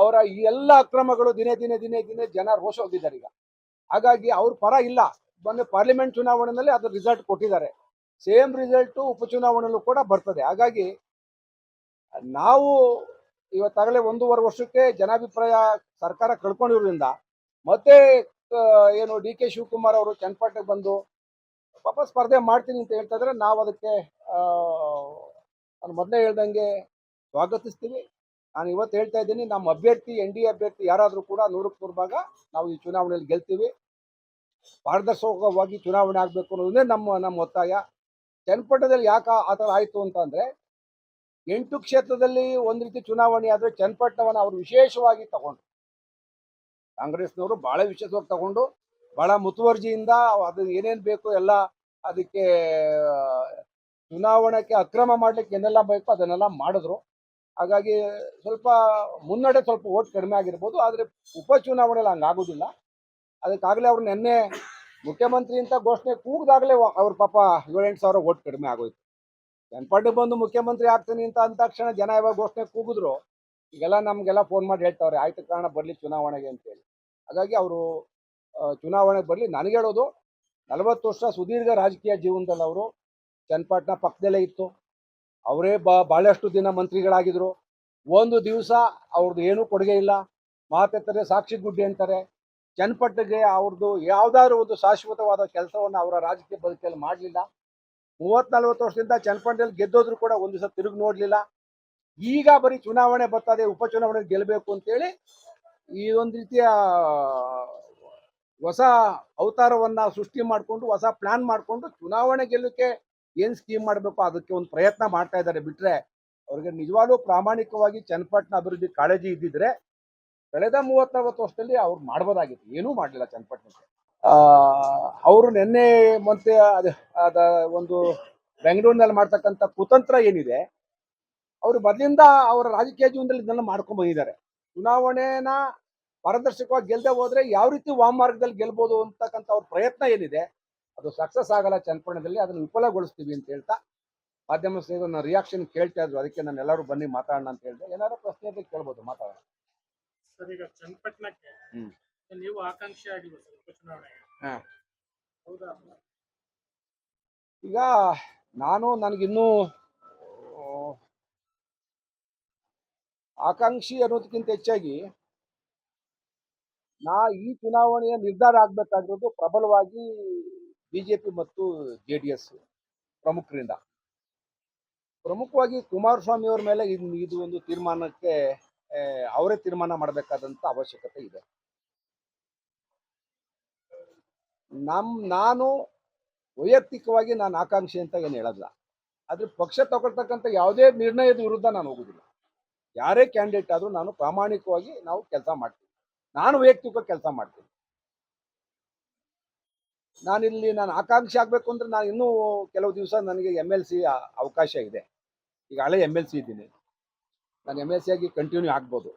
S1: ಅವರ ಈ ಎಲ್ಲ ಅಕ್ರಮಗಳು ದಿನೇ ದಿನೇ ದಿನೇ ದಿನೇ ಜನ ರೋಷ ಹೋಗಿದ್ದಾರೆ ಈಗ. ಹಾಗಾಗಿ ಅವ್ರ ಪರ ಇಲ್ಲ. ಮೊನ್ನೆ ಪಾರ್ಲಿಮೆಂಟ್ ಚುನಾವಣೆಯಲ್ಲಿ ಅದ್ರ ರಿಸಲ್ಟ್ ಕೊಟ್ಟಿದ್ದಾರೆ. ಸೇಮ್ ರಿಸಲ್ಟ್ ಉಪಚುನಾವಣೆಯಲ್ಲೂ ಕೂಡ ಬರ್ತದೆ. ಹಾಗಾಗಿ ನಾವು ಇವತ್ತಾಗಲೇ ಒಂದೂವರೆ ವರ್ಷಕ್ಕೆ ಜನಾಭಿಪ್ರಾಯ ಸರ್ಕಾರ ಕಳ್ಕೊಂಡಿರೋದ್ರಿಂದ ಮತ್ತೆ ಏನು ಡಿ ಕೆ ಶಿವಕುಮಾರ್ ಅವರು ಚನ್ನಪಟ್ಟಣಕ್ಕೆ ಬಂದು ಪಾಪ ಸ್ಪರ್ಧೆ ಮಾಡ್ತೀನಿ ಅಂತ ಹೇಳ್ತಾ ಇದ್ರೆ ನಾವು ಅದಕ್ಕೆ ನಾನು ಮೊದಲೇ ಹೇಳ್ದಂಗೆ ಸ್ವಾಗತಿಸ್ತೀವಿ. ನಾನು ಇವತ್ತು ಹೇಳ್ತಾ ಇದ್ದೀನಿ, ನಮ್ಮ ಅಭ್ಯರ್ಥಿ, ಎನ್ ಡಿ ಅಭ್ಯರ್ಥಿ ಯಾರಾದರೂ ಕೂಡ ನೂರಕ್ಕೆ ನೂರು ಭಾಗ ನಾವು ಈ ಚುನಾವಣೆಯಲ್ಲಿ ಗೆಲ್ತೀವಿ. ಪಾರದರ್ಶಕವಾಗಿ ಚುನಾವಣೆ ಆಗಬೇಕು ಅನ್ನೋದೇ ನಮ್ಮ ನಮ್ಮ ಒತ್ತಾಯ. ಚನ್ನಪಟ್ಟಣದಲ್ಲಿ ಯಾಕೆ ಆ ಥರ ಆಯಿತು ಅಂತಂದರೆ ಎಂಟು ಕ್ಷೇತ್ರದಲ್ಲಿ ಒಂದು ರೀತಿ ಚುನಾವಣೆ ಆದರೆ ಚನ್ನಪಟ್ಟಣವನ್ನು ಅವರು ವಿಶೇಷವಾಗಿ ತಗೊಂಡು ಕಾಂಗ್ರೆಸ್ನವರು ಭಾಳ ವಿಶೇಷವಾಗಿ ತಗೊಂಡು, ಭಾಳ ಮುತುವರ್ಜಿಯಿಂದ ಅದು ಏನೇನು ಬೇಕು ಎಲ್ಲ ಅದಕ್ಕೆ ಚುನಾವಣೆಗೆ ಅಕ್ರಮ ಮಾಡ್ಲಿಕ್ಕೆ ಏನೆಲ್ಲ ಬೇಕು ಅದನ್ನೆಲ್ಲ ಮಾಡಿದ್ರು. ಹಾಗಾಗಿ ಸ್ವಲ್ಪ ಮುನ್ನಡೆ ಸ್ವಲ್ಪ ಓಟ್ ಕಡಿಮೆ ಆಗಿರ್ಬೋದು, ಆದರೆ ಉಪಚುನಾವಣೆಯಲ್ಲಿ ಹಂಗಾಗೋದಿಲ್ಲ. ಅದಕ್ಕಾಗಲೇ ಅವ್ರು ನಿನ್ನೆ ಮುಖ್ಯಮಂತ್ರಿ ಅಂತ ಘೋಷಣೆ ಕೂಗ್ದಾಗಲೇ ಅವ್ರ ಪಾಪ ಏಳೆಂಟು ಸಾವಿರ ಓಟ್ ಕಡಿಮೆ ಆಗೋಯ್ತು. ಚನ್ನಪಟ್ಟಣ ಬಂದು ಮುಖ್ಯಮಂತ್ರಿ ಆಗ್ತೀನಿ ಅಂತ ಅಂದ ತಕ್ಷಣ ಜನ ಯಾವಾಗ ಘೋಷಣೆ ಕೂಗಿದ್ರು, ಈಗೆಲ್ಲ ನಮಗೆಲ್ಲ ಫೋನ್ ಮಾಡಿ ಹೇಳ್ತಾವ್ರೆ, ಆಯ್ತು ಕಾರಣ ಬರಲಿ ಚುನಾವಣೆಗೆ ಅಂತೇಳಿ. ಹಾಗಾಗಿ ಅವರು ಚುನಾವಣೆಗೆ ಬರಲಿ ನನಗೆ ಹೇಳೋದು, ನಲವತ್ತು ವರ್ಷ ಸುದೀರ್ಘ ರಾಜಕೀಯ ಜೀವನದಲ್ಲಿ ಅವರು, ಚನ್ನಪಟ್ಟಣ ಪಕ್ಕದಲ್ಲೇ ಇತ್ತು. ಅವರೇ ಬಾ ಭಾಳಷ್ಟು ದಿನ ಮಂತ್ರಿಗಳಾಗಿದ್ರು. ಒಂದು ದಿವಸ ಅವ್ರದ್ದು ಏನೂ ಕೊಡುಗೆ ಇಲ್ಲ. ಮಾತೆತ್ತರೆ ಸಾಕ್ಷಿ ಗುಡ್ಡೆ ಅಂತಾರೆ. ಚನ್ನಪಟ್ಟಣಗೆ ಅವ್ರದ್ದು ಯಾವ್ದಾದ್ರು ಒಂದು ಶಾಶ್ವತವಾದ ಕೆಲಸವನ್ನು ಅವರ ರಾಜಕೀಯ ಬದುಕಲ್ಲಿ ಮಾಡಲಿಲ್ಲ. ಮೂವತ್ ನಲ್ವತ್ತು ವರ್ಷದಿಂದ ಚನ್ನಪಟ್ಟಣದಲ್ಲಿ ಗೆದ್ದೋದ್ರು ಕೂಡ ಒಂದು ದಿವಸ ತಿರುಗಿ ನೋಡಲಿಲ್ಲ. ಈಗ ಬರೀ ಚುನಾವಣೆ ಬರ್ತದೆ ಉಪಚುನಾವಣೆ ಗೆಲ್ಲಬೇಕು ಅಂತೇಳಿ ಈ ಒಂದು ರೀತಿಯ ಹೊಸ ಅವತಾರವನ್ನ ಸೃಷ್ಟಿ ಮಾಡಿಕೊಂಡು, ಹೊಸ ಪ್ಲಾನ್ ಮಾಡಿಕೊಂಡು ಚುನಾವಣೆ ಗೆಲ್ಲಕ್ಕೆ ಏನು ಸ್ಕೀಮ್ ಮಾಡಬೇಕು ಅದಕ್ಕೆ ಒಂದು ಪ್ರಯತ್ನ ಮಾಡ್ತಾ ಇದ್ದಾರೆ. ಬಿಟ್ರೆ ಅವ್ರಿಗೆ ನಿಜವಾಗ್ಲೂ ಪ್ರಾಮಾಣಿಕವಾಗಿ ಚನ್ನಪಟ್ಟಣ ಅಭಿವೃದ್ಧಿ ಕಾಳಜಿ ಇದ್ದಿದ್ರೆ ಕಳೆದ ಮೂವತ್ ನಲ್ವತ್ತು ವರ್ಷದಲ್ಲಿ ಅವ್ರು ಮಾಡ್ಬೋದಾಗಿತ್ತು. ಏನೂ ಮಾಡಲಿಲ್ಲ ಚನ್ನಪಟ್ಟಣಕ್ಕೆ. ಅವರು ನಿನ್ನೆ ಮತ್ತೆ ಅದ ಅದ ಒಂದು ಬೆಂಗಳೂರಿನಲ್ಲಿ ಮಾಡ್ತಕ್ಕಂಥ ಕುತಂತ್ರ ಏನಿದೆ, ಅವರು ಮೊದಲಿಂದ ಅವರ ರಾಜಕೀಯ ಜೀವನದಲ್ಲಿ ಇದನ್ನ ಮಾಡ್ಕೊಂಡ್ ಬಂದಿದ್ದಾರೆ. ಚುನಾವಣೆನ ಪಾರದರ್ಶಕವಾಗಿ ಗೆಲ್ಲದೆ ಹೋದ್ರೆ ಯಾವ ರೀತಿ ವಾಮಾರ್ಗದಲ್ಲಿ ಗೆಲ್ಬೋದು ಅಂತಕ್ಕಂಥ ಅವ್ರ ಪ್ರಯತ್ನ ಏನಿದೆ ಅದು ಸಕ್ಸಸ್ ಆಗಲ್ಲ ಚನ್ನಪಟ್ಟಣದಲ್ಲಿ ಅದನ್ನು ವಿಫಲಗೊಳಿಸ್ತೀವಿ ಅಂತ ಹೇಳ್ತಾ ಮಾಧ್ಯಮ ಸ್ನೇಹಿತರು ರಿಯಾಕ್ಷನ್ ಕೇಳ್ತಾ ಇದ್ರು. ಅದಕ್ಕೆ ನಾನು ಎಲ್ಲರೂ ಬನ್ನಿ ಮಾತಾಡೋಣ ಅಂತ ಹೇಳಿದೆ. ಏನಾದ್ರು ಪ್ರಶ್ನೆ ಇದ್ರೆ ಕೇಳ್ಬೋದು ಮಾತಾಡೋಣ.
S2: ಸರ್ ಈಗ ಚನ್ನಪಟ್ಟಣಕ್ಕೆ. ನೀವು ಆಕಾಂಕ್ಷಿ ಆಗಿಲ್ಲ ಸರ್ ಉಪಚುನಾವಣೆಗೆ?
S1: ಹಾ.
S2: ಹೌದಾ?
S1: ಈಗ ನಾನು ನನಗಿನ್ನೂ ಆಕಾಂಕ್ಷಿ ಅನ್ನೋದಕ್ಕಿಂತ ಹೆಚ್ಚಾಗಿ ನಾ ಈ ಚುನಾವಣೆಯ ನಿರ್ಧಾರ ಆಗ್ಬೇಕಾಗಿರೋದು ಪ್ರಬಲವಾಗಿ ಬಿಜೆಪಿ ಮತ್ತು ಜೆ ಡಿ ಎಸ್ ಪ್ರಮುಖರಿಂದ. ಪ್ರಮುಖವಾಗಿ ಕುಮಾರಸ್ವಾಮಿ ಅವ್ರ ಮೇಲೆ ಇದು ಒಂದು ತೀರ್ಮಾನಕ್ಕೆ ಅವರೇ ತೀರ್ಮಾನ ಮಾಡಬೇಕಾದಂತ ಅವಶ್ಯಕತೆ ಇದೆ. ನಮ್, ನಾನು ವೈಯಕ್ತಿಕವಾಗಿ ನಾನು ಆಕಾಂಕ್ಷೆ ಅಂತ ಏನು ಹೇಳಲ್ಲ. ಆದ್ರೆ ಪಕ್ಷ ತಗೊಳ್ತಕ್ಕಂಥ ಯಾವುದೇ ನಿರ್ಣಯದ ವಿರುದ್ಧ ನಾನು ಹೋಗುದಿಲ್ಲ. ಯಾರೇ ಕ್ಯಾಂಡಿಡೇಟ್ ಆದ್ರೂ ನಾನು ಪ್ರಾಮಾಣಿಕವಾಗಿ ನಾವು ಕೆಲಸ ಮಾಡ್ತೀವಿ. ನಾನು ವೈಯಕ್ತಿಕವಾಗಿ ಕೆಲಸ ಮಾಡ್ತೀನಿ. ನಾನಿಲ್ಲಿ ನಾನು ಆಕಾಂಕ್ಷಿ ಆಗ್ಬೇಕು ಅಂದ್ರೆ ನಾನು ಇನ್ನೂ ಕೆಲವು ದಿವಸ ನನಗೆ ಎಂ ಎಲ್ ಸಿ ಅವಕಾಶ ಇದೆ. ಈಗ ಹಳೆ ಎಂ ಎಲ್ ಸಿ ಇದ್ದೀನಿ. ನಾನು ಎಂ ಎಲ್ ಸಿ ಆಗಿ ಕಂಟಿನ್ಯೂ ಆಗ್ಬೋದು.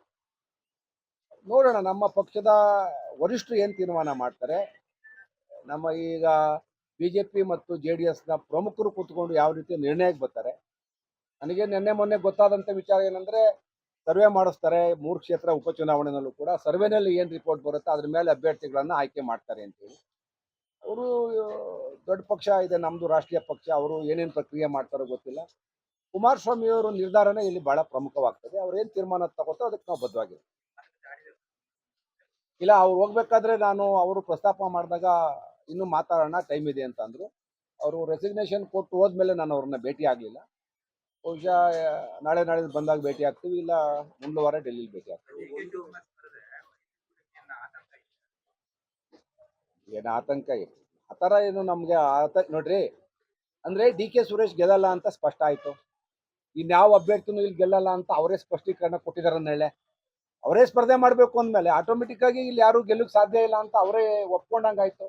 S1: ನೋಡೋಣ, ನಮ್ಮ ಪಕ್ಷದ ವರಿಷ್ಠರು ಏನು ತೀರ್ಮಾನ ಮಾಡ್ತಾರೆ? ನಮ್ಮ ಈಗ ಬಿ ಜೆ ಪಿ ಮತ್ತು ಜೆ ಡಿ ಎಸ್ನ ಪ್ರಮುಖರು ಕೂತ್ಕೊಂಡು ಯಾವ ರೀತಿ ನಿರ್ಣಯಕ್ಕೆ ಬರ್ತಾರೆ? ನನಗೆ ನಿನ್ನೆ ಮೊನ್ನೆ ಗೊತ್ತಾದಂಥ ವಿಚಾರ ಏನಂದ್ರೆ, ಸರ್ವೆ ಮಾಡಿಸ್ತಾರೆ, ಮೂರು ಕ್ಷೇತ್ರ ಉಪಚುನಾವಣೆನಲ್ಲೂ ಕೂಡ. ಸರ್ವೆನಲ್ಲಿ ಏನು ರಿಪೋರ್ಟ್ ಬರುತ್ತೆ, ಅದ್ರ ಮೇಲೆ ಅಭ್ಯರ್ಥಿಗಳನ್ನು ಆಯ್ಕೆ ಮಾಡ್ತಾರೆ ಅಂತೇಳಿ. ಅವರು ದೊಡ್ಡ ಪಕ್ಷ ಇದೆ ನಮ್ಮದು ರಾಷ್ಟ್ರೀಯ ಪಕ್ಷ, ಅವರು ಏನೇನು ಪ್ರಕ್ರಿಯೆ ಮಾಡ್ತಾರೋ ಗೊತ್ತಿಲ್ಲ. ಕುಮಾರಸ್ವಾಮಿ ಅವರು ನಿರ್ಧಾರನೇ ಇಲ್ಲಿ ಬಹಳ ಪ್ರಮುಖವಾಗ್ತದೆ. ಅವ್ರು ಏನು ತೀರ್ಮಾನ ತಗೋತಾರೋ ಅದಕ್ಕೆ ನಾವು ಬದ್ಧವಾಗಿದ್ದೀವಿ ಇಲ್ಲ, ಅವ್ರು ಹೋಗ್ಬೇಕಾದ್ರೆ ನಾನು ಅವರು ಪ್ರಸ್ತಾಪ ಮಾಡಿದಾಗ ಇನ್ನೂ ಮಾತಾಡೋಣ, ಟೈಮ್ ಇದೆ ಅಂತ ಅಂದರು. ಅವರು ರೆಸಿಗ್ನೇಷನ್ ಕೊಟ್ಟು ಹೋದ್ಮೇಲೆ ನಾನು ಅವ್ರನ್ನ ಭೇಟಿ ಆಗಲಿಲ್ಲ. ಬಹುಶಃ, ನಾಳೆ ನಾಳೆ ಬಂದಾಗ ಭೇಟಿ ಆಗ್ತೀವಿ, ಇಲ್ಲ ಮುಂದೆ ವಾರ ಡೆಲ್ಲಿಲಿ ಭೇಟಿ ಆಗ್ತೀವಿ. ಏನು ಆತಂಕ ಇಲ್ಲ. ಆ ಥರ ಏನು ನಮಗೆ ಆತ, ನೋಡ್ರಿ, ಅಂದರೆ ಡಿ ಕೆ ಸುರೇಶ್ ಗೆಲ್ಲಲ್ಲ ಅಂತ ಸ್ಪಷ್ಟ ಆಯಿತು. ಇನ್ಯಾವ ಅಭ್ಯರ್ಥಿನೂ ಇಲ್ಲಿ ಗೆಲ್ಲಲ್ಲ ಅಂತ ಅವರೇ ಸ್ಪಷ್ಟೀಕರಣ ಕೊಟ್ಟಿದ್ದಾರೆ ನಾಳೆ ಅವರೇ ಸ್ಪರ್ಧೆ ಮಾಡಬೇಕು ಅಂದಮೇಲೆ ಆಟೋಮೆಟಿಕ್ ಆಗಿ ಇಲ್ಲಿ ಯಾರೂ ಗೆಲ್ಲಕ್ಕೆ ಸಾಧ್ಯ ಇಲ್ಲ ಅಂತ ಅವರೇ ಒಪ್ಕೊಂಡಂಗಾಯ್ತು.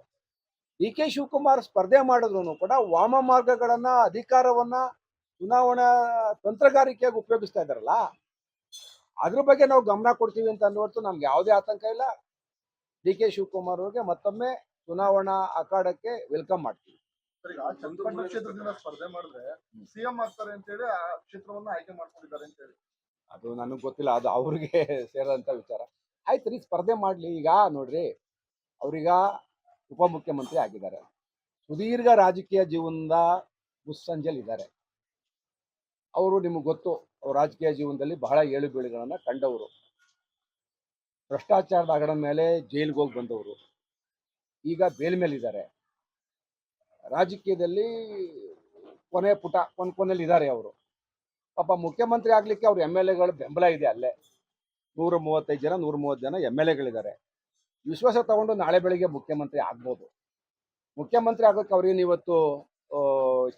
S1: ಡಿ ಕೆ ಶಿವಕುಮಾರ್ ಸ್ಪರ್ಧೆ ಮಾಡಿದ್ರು ಕೂಡ ವಾಮ ಮಾರ್ಗಗಳನ್ನು, ಅಧಿಕಾರವನ್ನು, ಚುನಾವಣಾ ತಂತ್ರಗಾರಿಕೆಯಾಗಿ ಉಪಯೋಗಿಸ್ತಾ ಇದ್ದಾರಲ್ಲ. ಅದ್ರ ಬಗ್ಗೆ ನಾವು ಗಮನ ಕೊಡ್ತೀವಿ ಅಂತ ಅನ್ನೋರ್ತು ನಮ್ಗೆ ಯಾವುದೇ ಆತಂಕ ಇಲ್ಲ. ಡಿ ಕೆ ಶಿವಕುಮಾರ್ ಅವ್ರಿಗೆ ಮತ್ತೊಮ್ಮೆ ಚುನಾವಣಾ ಅಖಾಡಕ್ಕೆ ವೆಲ್ಕಮ್ ಮಾಡ್ತೀವಿ.
S3: ಕ್ಷೇತ್ರದಿಂದ ಸ್ಪರ್ಧೆ ಮಾಡಿದ್ರೆ ಸಿಎಂ ಆಗ್ತಾರೆ ಅಂತ ಹೇಳಿ ಆ ಕ್ಷೇತ್ರವನ್ನ ಆಯ್ಕೆ ಮಾಡ್ಕೊಂಡಿದ್ದಾರೆ ಅಂತ ಹೇಳಿ.
S1: ಅದು ನನಗೆ ಗೊತ್ತಿಲ್ಲ ಅದು ಅವ್ರಿಗೆ ಸೇರದಂತ ವಿಚಾರ. ಆಯ್ತು ರೀ ಸ್ಪರ್ಧೆ ಮಾಡ್ಲಿ. ಈಗ ನೋಡ್ರಿ ಅವ್ರೀಗ ಉಪಮುಖ್ಯಮಂತ್ರಿ ಆಗಿದ್ದಾರೆ. ಸುದೀರ್ಘ ರಾಜಕೀಯ ಜೀವನದ ಮುಸ್ಸಂಜಲಿದ್ದಾರೆ ಅವರು ನಿಮಗೆ ಗೊತ್ತು ಅವ್ರ ರಾಜಕೀಯ ಜೀವನದಲ್ಲಿ ಬಹಳ ಏಳು ಬೀಳುಗಳನ್ನು ಕಂಡವರು. ಭ್ರಷ್ಟಾಚಾರದ ಅಗಡ ಮೇಲೆ ಜೈಲಿಗೆ ಹೋಗಿ ಬಂದವರು. ಈಗ ಬೇಲ್ ಮೇಲಿದ್ದಾರೆ. ರಾಜಕೀಯದಲ್ಲಿ ಕೊನೆ ಪುಟ, ಕೊನೆ, ಕೊನೆಯಲ್ಲಿ ಇದ್ದಾರೆ ಅವರು. ಪಾಪ ಮುಖ್ಯಮಂತ್ರಿ ಆಗ್ಲಿಕ್ಕೆ ಅವ್ರ ಎಂ ಎಲ್ ಎಗಳ ಬೆಂಬಲ ಇದೆ ಅಲ್ಲೇ. ನೂರ ಮೂವತ್ತೈದು ಜನ, ನೂರ ಮೂವತ್ತು ಜನ ಎಂ ಎಲ್ ಎಗಳಿದ್ದಾರೆ. ವಿಶ್ವಾಸ ತಗೊಂಡು ನಾಳೆ ಬೆಳಿಗ್ಗೆ ಮುಖ್ಯಮಂತ್ರಿ ಆಗ್ಬೋದು. ಮುಖ್ಯಮಂತ್ರಿ ಆಗೋಕೆ ಅವ್ರೇನು ಇವತ್ತು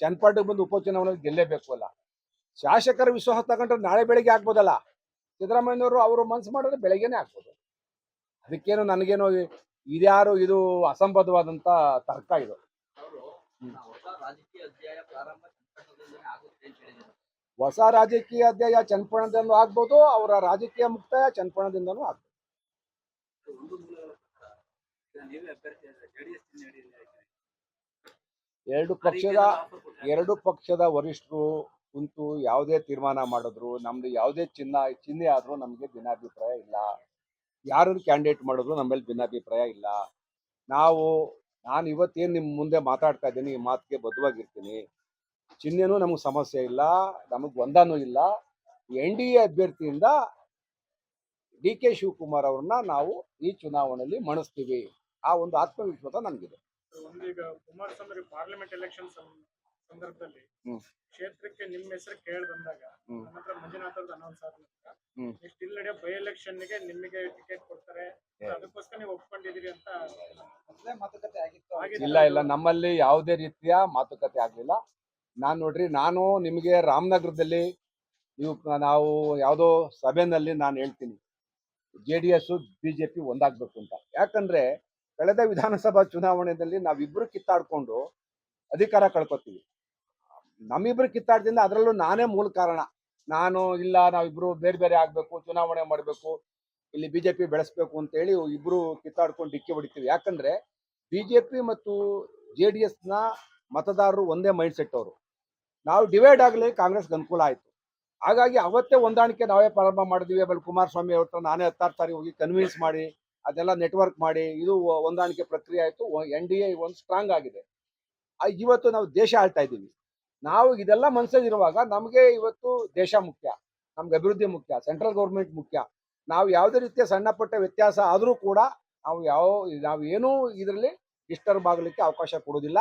S1: ಚನ್ಪಾಟಿಗೆ ಬಂದು ಉಪಚುನಾವಣೆ ಗೆಲ್ಲೇಬೇಕು ಅಲ್ಲ. ಶಾಸಕರ ವಿಶ್ವಾಸ ತಗೊಂಡ್ರೆ ನಾಳೆ ಬೆಳಿಗ್ಗೆ ಆಗ್ಬೋದಲ್ಲ. ಸಿದ್ದರಾಮಯ್ಯನವರು ಅವರು ಮನ್ಸು ಮಾಡಿದ್ರೆ ಬೆಳಿಗ್ಗೆನೆ ಆಗ್ಬೋದು. ಅದಕ್ಕೇನು ನನಗೇನು ಇದ್ಯಾರು ಇದು ಅಸಂಬದ್ಧವಾದಂತ ತರ್ಕ ಇದು.
S4: ಹೊಸ ರಾಜಕೀಯ ಅಧ್ಯಾಯ
S1: ಚನ್ನಪಟ್ಟಣದಲ್ಲೂ ಆಗ್ಬೋದು, ಅವರ ರಾಜಕೀಯ ಮುಕ್ತಾಯ ಚನ್ಪಣದಿಂದಲೂ ಆಗ್ಬೋದು. ಎರಡು ಪಕ್ಷದ ಎರಡು ಪಕ್ಷದ ವರಿಷ್ಠರು ಕುಂತು ಯಾವುದೇ ತೀರ್ಮಾನ ಮಾಡಿದ್ರು, ನಮ್ದು ಯಾವುದೇ ಚಿನ್ನ, ಚಿಹ್ನೆ ಆದ್ರೂ ನಮಗೆ ಭಿನ್ನಾಭಿಪ್ರಾಯ ಇಲ್ಲ. ಯಾರನ್ನು ಕ್ಯಾಂಡಿಡೇಟ್ ಮಾಡಿದ್ರು ನಮ್ಮಲ್ಲಿ ಭಿನ್ನಾಭಿಪ್ರಾಯ ಇಲ್ಲ. ನಾವು, ನಾನು ಇವತ್ತೇನು ನಿಮ್ಮ ಮುಂದೆ ಮಾತಾಡ್ತಾ ಇದ್ದೀನಿ, ಈ ಮಾತಿಗೆ ಬದ್ಧವಾಗಿರ್ತೀನಿ ಚಿಹ್ನೆನೂ ನಮಗೆ ಸಮಸ್ಯೆ ಇಲ್ಲ, ನಮಗೆ ಒಂದನೂ ಇಲ್ಲ. ಎನ್ ಡಿ ಎ ಅಭ್ಯರ್ಥಿಯಿಂದ ಡಿ ಕೆ ಶಿವಕುಮಾರ್ ಅವ್ರನ್ನ ನಾವು ಈ ಚುನಾವಣೆಯಲ್ಲಿ ಮಣಿಸ್ತೀವಿ. ಆ ಒಂದು ಆತ್ಮವಿಶ್ವಾಸ ನಮಗಿದೆ.
S2: ಒಂದೀಗ ಕುಮಾರಸ್ವಾಮಿ ಪಾರ್ಲಿಮೆಂಟ್ ಸಂದರ್ಭದಲ್ಲಿ ಕ್ಷೇತ್ರಕ್ಕೆ ನಿಮ್ಮ ಹೆಸರು ಕೇಳಿ ಬಂದಾಗ. ನನ್ನ ಹತ್ರ ಮಂಜುನಾಥ್ ಅವ್ರದ್ದು ಅನೌನ್ಸ್ ಆದ ನಂತರ ನೆಕ್ಸ್ಟ್ ಇಲ್ಲಿ ನಡೆಯೋ ಬೈ ಎಲೆಕ್ಷನ್ಗೆ ನಿಮಗೆ ಟಿಕೆಟ್ ಕೊಡ್ತಾರೆ. ಅದಕ್ಕೋಸ್ಕರ ನೀವು ಒಪ್ಕೊಂಡಿದ್ದೀರಿ ಅಂತ
S4: ಮಾತುಕತೆ ಆಗಿತ್ತು.
S2: ಆಗಿತ್ತು.
S1: ಇಲ್ಲ ಇಲ್ಲ. ನಮ್ಮಲ್ಲಿ ಯಾವುದೇ ರೀತಿಯ ಮಾತುಕತೆ ಆಗಲಿಲ್ಲ. ನಾನು ನೋಡ್ರಿ ನಾನು ನಿಮಗೆ ರಾಮನಗರದಲ್ಲಿ ನೀವು ನಾವು ಯಾವುದೋ ಸಭೆನಲ್ಲಿ ನಾನು ಹೇಳ್ತೀನಿ. J D S B J P ಒಂದಾಗಬೇಕು ಅಂತ. ಯಾಕಂದ್ರೆ ಕಳೆದ ವಿಧಾನಸಭಾ ಚುನಾವಣೆಯಲ್ಲಿ ನಾವಿಬ್ರು ಕಿತ್ತಾಡ್ಕೊಂಡು ಅಧಿಕಾರ ಕಳ್ಕೊತೀವಿ. ನಮ್ಮಿಬ್ರು ಕಿತ್ತಾಡ್ದಿಂದ ಅದರಲ್ಲೂ ನಾನೇ ಮೂಲ ಕಾರಣ. ನಾನು ಇಲ್ಲ, ನಾವಿಬ್ರು ಬೇರೆ ಬೇರೆ ಆಗಬೇಕು, ಚುನಾವಣೆ ಮಾಡಬೇಕು, ಇಲ್ಲಿ ಬಿಜೆಪಿ ಜೆ ಅಂತ ಹೇಳಿ ಇಬ್ರು ಕಿತ್ತಾಡ್ಕೊಂಡು ಡಿಕ್ಕಿ ಹೊಡಿತೀವಿ. ಯಾಕಂದ್ರೆ ಬಿಜೆಪಿ ಮತ್ತು ಜೆ ಡಿ ಎಸ್ನ ಮತದಾರರು ಒಂದೇ ಮೈಂಡ್ ಸೆಟ್ ಅವರು. ನಾವು ಡಿವೈಡ್ ಆಗಲಿ ಕಾಂಗ್ರೆಸ್ಗೆ ಅನುಕೂಲ ಆಯಿತು. ಹಾಗಾಗಿ ಅವತ್ತೇ ಹೊಂದಾಣಿಕೆ ನಾವೇ ಪ್ರಾರಂಭ ಮಾಡಿದ್ವಿ. ಆಮೇಲೆ ಕುಮಾರಸ್ವಾಮಿ ಅವ್ರ ಹತ್ರ ನಾನೇ ಹತ್ತಾರು ಸಾರಿ ಹೋಗಿ ಕನ್ವಿನ್ಸ್ ಮಾಡಿ, ಅದೆಲ್ಲ ನೆಟ್ವರ್ಕ್ ಮಾಡಿ, ಇದು ಹೊಂದಾಣಿಕೆ ಪ್ರಕ್ರಿಯೆ ಆಯಿತು. ಎನ್ ಡಿ ಎ ಒಂದು ಸ್ಟ್ರಾಂಗ್ ಆಗಿದೆ. ಇವತ್ತು ನಾವು ದೇಶ ಆಳ್ತಾ ಇದ್ದೀವಿ. ನಾವು ಇದೆಲ್ಲ ಮನಸ್ಸಲ್ಲಿರುವಾಗ ನಮಗೆ ಇವತ್ತು ದೇಶ ಮುಖ್ಯ ನಮ್ಗೆ ಅಭಿವೃದ್ಧಿ ಮುಖ್ಯ ಸೆಂಟ್ರಲ್ ಗೌರ್ಮೆಂಟ್ ಮುಖ್ಯ. ನಾವು ಯಾವುದೇ ರೀತಿಯ ಸಣ್ಣ ಪಟ್ಟ ವ್ಯತ್ಯಾಸ ಆದರೂ ಕೂಡ ನಾವು ಯಾವ ನಾವು ಏನೂ ಇದರಲ್ಲಿ ಡಿಸ್ಟರ್ಬ್ ಆಗಲಿಕ್ಕೆ ಅವಕಾಶ ಕೊಡೋದಿಲ್ಲ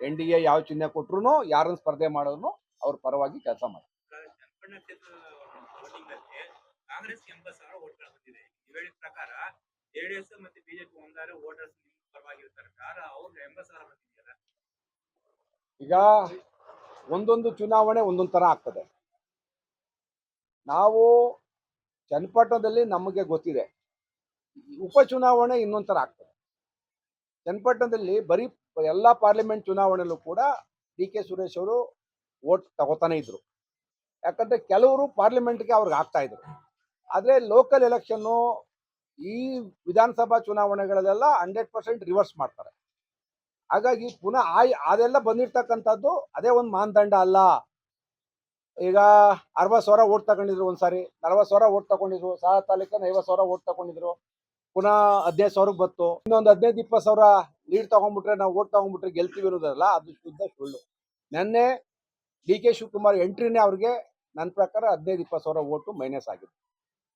S1: ಎನ್ ಡಿ ಎ ಯಾವ ಚಿಹ್ನೆ ಕೊಟ್ರು ಯಾರನ್ನ ಸ್ಪರ್ಧೆ ಮಾಡೋನು ಅವ್ರ ಪರವಾಗಿ ಕೆಲಸ ಮಾಡಿ
S5: ಚನ್ನಪಟ್ಟಣ ಕ್ಷೇತ್ರ voting ಅಲ್ಲಿ ಕಾಂಗ್ರೆಸ್ ಎಂಬತ್ತು ಸಾವಿರ ಓಟ್ಗಳು ಬಂದಿದೆ. ನೀವು ಹೇಳಿದ ಪ್ರಕಾರ ಜೆಡಿಎಸ್ ಮತ್ತೆ ಬಿಜೆಪಿ ಒಂದಾರೆ ವೋಟರ್ಸ್ ನಿಮ್ ಪರವಾಗಿರ್ತಾರೆ. ಕಾರ ಅವ್ರಿಗೆ ಎಂಬತ್ತು ಸಾವಿರ ಬಂದಿದೆಯಲ್ಲ?
S1: ಈಗ ಒಂದೊಂದು ಚುನಾವಣೆ ಒಂದೊಂದು ಥರ ಆಗ್ತದೆ. ನಾವು ಚನ್ನಪಟ್ಟಣದಲ್ಲಿ ನಮಗೆ ಗೊತ್ತಿದೆ. ಉಪಚುನಾವಣೆ ಇನ್ನೊಂದು ಥರ ಆಗ್ತದೆ. ಚನ್ನಪಟ್ಟಣದಲ್ಲಿ ಬರೀ ಎಲ್ಲ ಪಾರ್ಲಿಮೆಂಟ್ ಚುನಾವಣೆಯಲ್ಲೂ ಕೂಡ ಡಿ ಕೆ ಸುರೇಶ್ ಅವರು ವೋಟ್ ತಗೋತಾನೆ ಇದ್ರು. ಯಾಕಂದ್ರೆ ಕೆಲವರು ಪಾರ್ಲಿಮೆಂಟ್ಗೆ ಅವ್ರಿಗೆ ಆಗ್ತಾ ಇದ್ರು. ಆದರೆ ಲೋಕಲ್ ಎಲೆಕ್ಷನ್ನು ಈ ವಿಧಾನಸಭಾ ಚುನಾವಣೆಗಳಲ್ಲೆಲ್ಲ ಹಂಡ್ರೆಡ್ ಪರ್ಸೆಂಟ್ ರಿವರ್ಸ್ ಮಾಡ್ತಾರೆ. ಹಾಗಾಗಿ ಪುನಃ ಆಯ್ ಅದೆಲ್ಲ ಬಂದಿರ್ತಕ್ಕಂಥದ್ದು ಅದೇ ಒಂದು ಮಾನದಂಡ ಅಲ್ಲ. ಈಗ ಅರವತ್ತು ಸಾವಿರ ಓಟ್ ತಗೊಂಡಿದ್ರು ಒಂದ್ಸಾರಿ, ನಲವತ್ತು ಸಾವಿರ ಓಟ್ ತಗೊಂಡಿದ್ರು ಸಹ ತಾಲೂಕಿನ ಐವತ್ತು ಸಾವಿರ ಓಟ್ ತಗೊಂಡಿದ್ರು, ಪುನಃ ಹದಿನೈದು ಸಾವಿರಕ್ಕೆ ಬತ್ತು ಇನ್ನೊಂದು ಹದಿನೈದು, ಇಪ್ಪತ್ತು ಸಾವಿರ ಲೀಡ್ ತಗೊಂಡ್ಬಿಟ್ರೆ, ನಾವು ಓಟ್ ತಗೊಂಡ್ಬಿಟ್ರೆ ಗೆಲ್ತೀವಿ ಇರೋದಲ್ಲ ಅದು ಶುದ್ಧ ಸುಳ್ಳು. ನೆನ್ನೆ ಡಿ ಕೆ ಶಿವಕುಮಾರ್ ಎಂಟ್ರಿನೇ ಅವ್ರಿಗೆ ನನ್ನ ಪ್ರಕಾರ ಹದಿನೈದು, ಇಪ್ಪತ್ತು ಸಾವಿರ ಓಟು ಮೈನಸ್ ಆಗಿದೆ.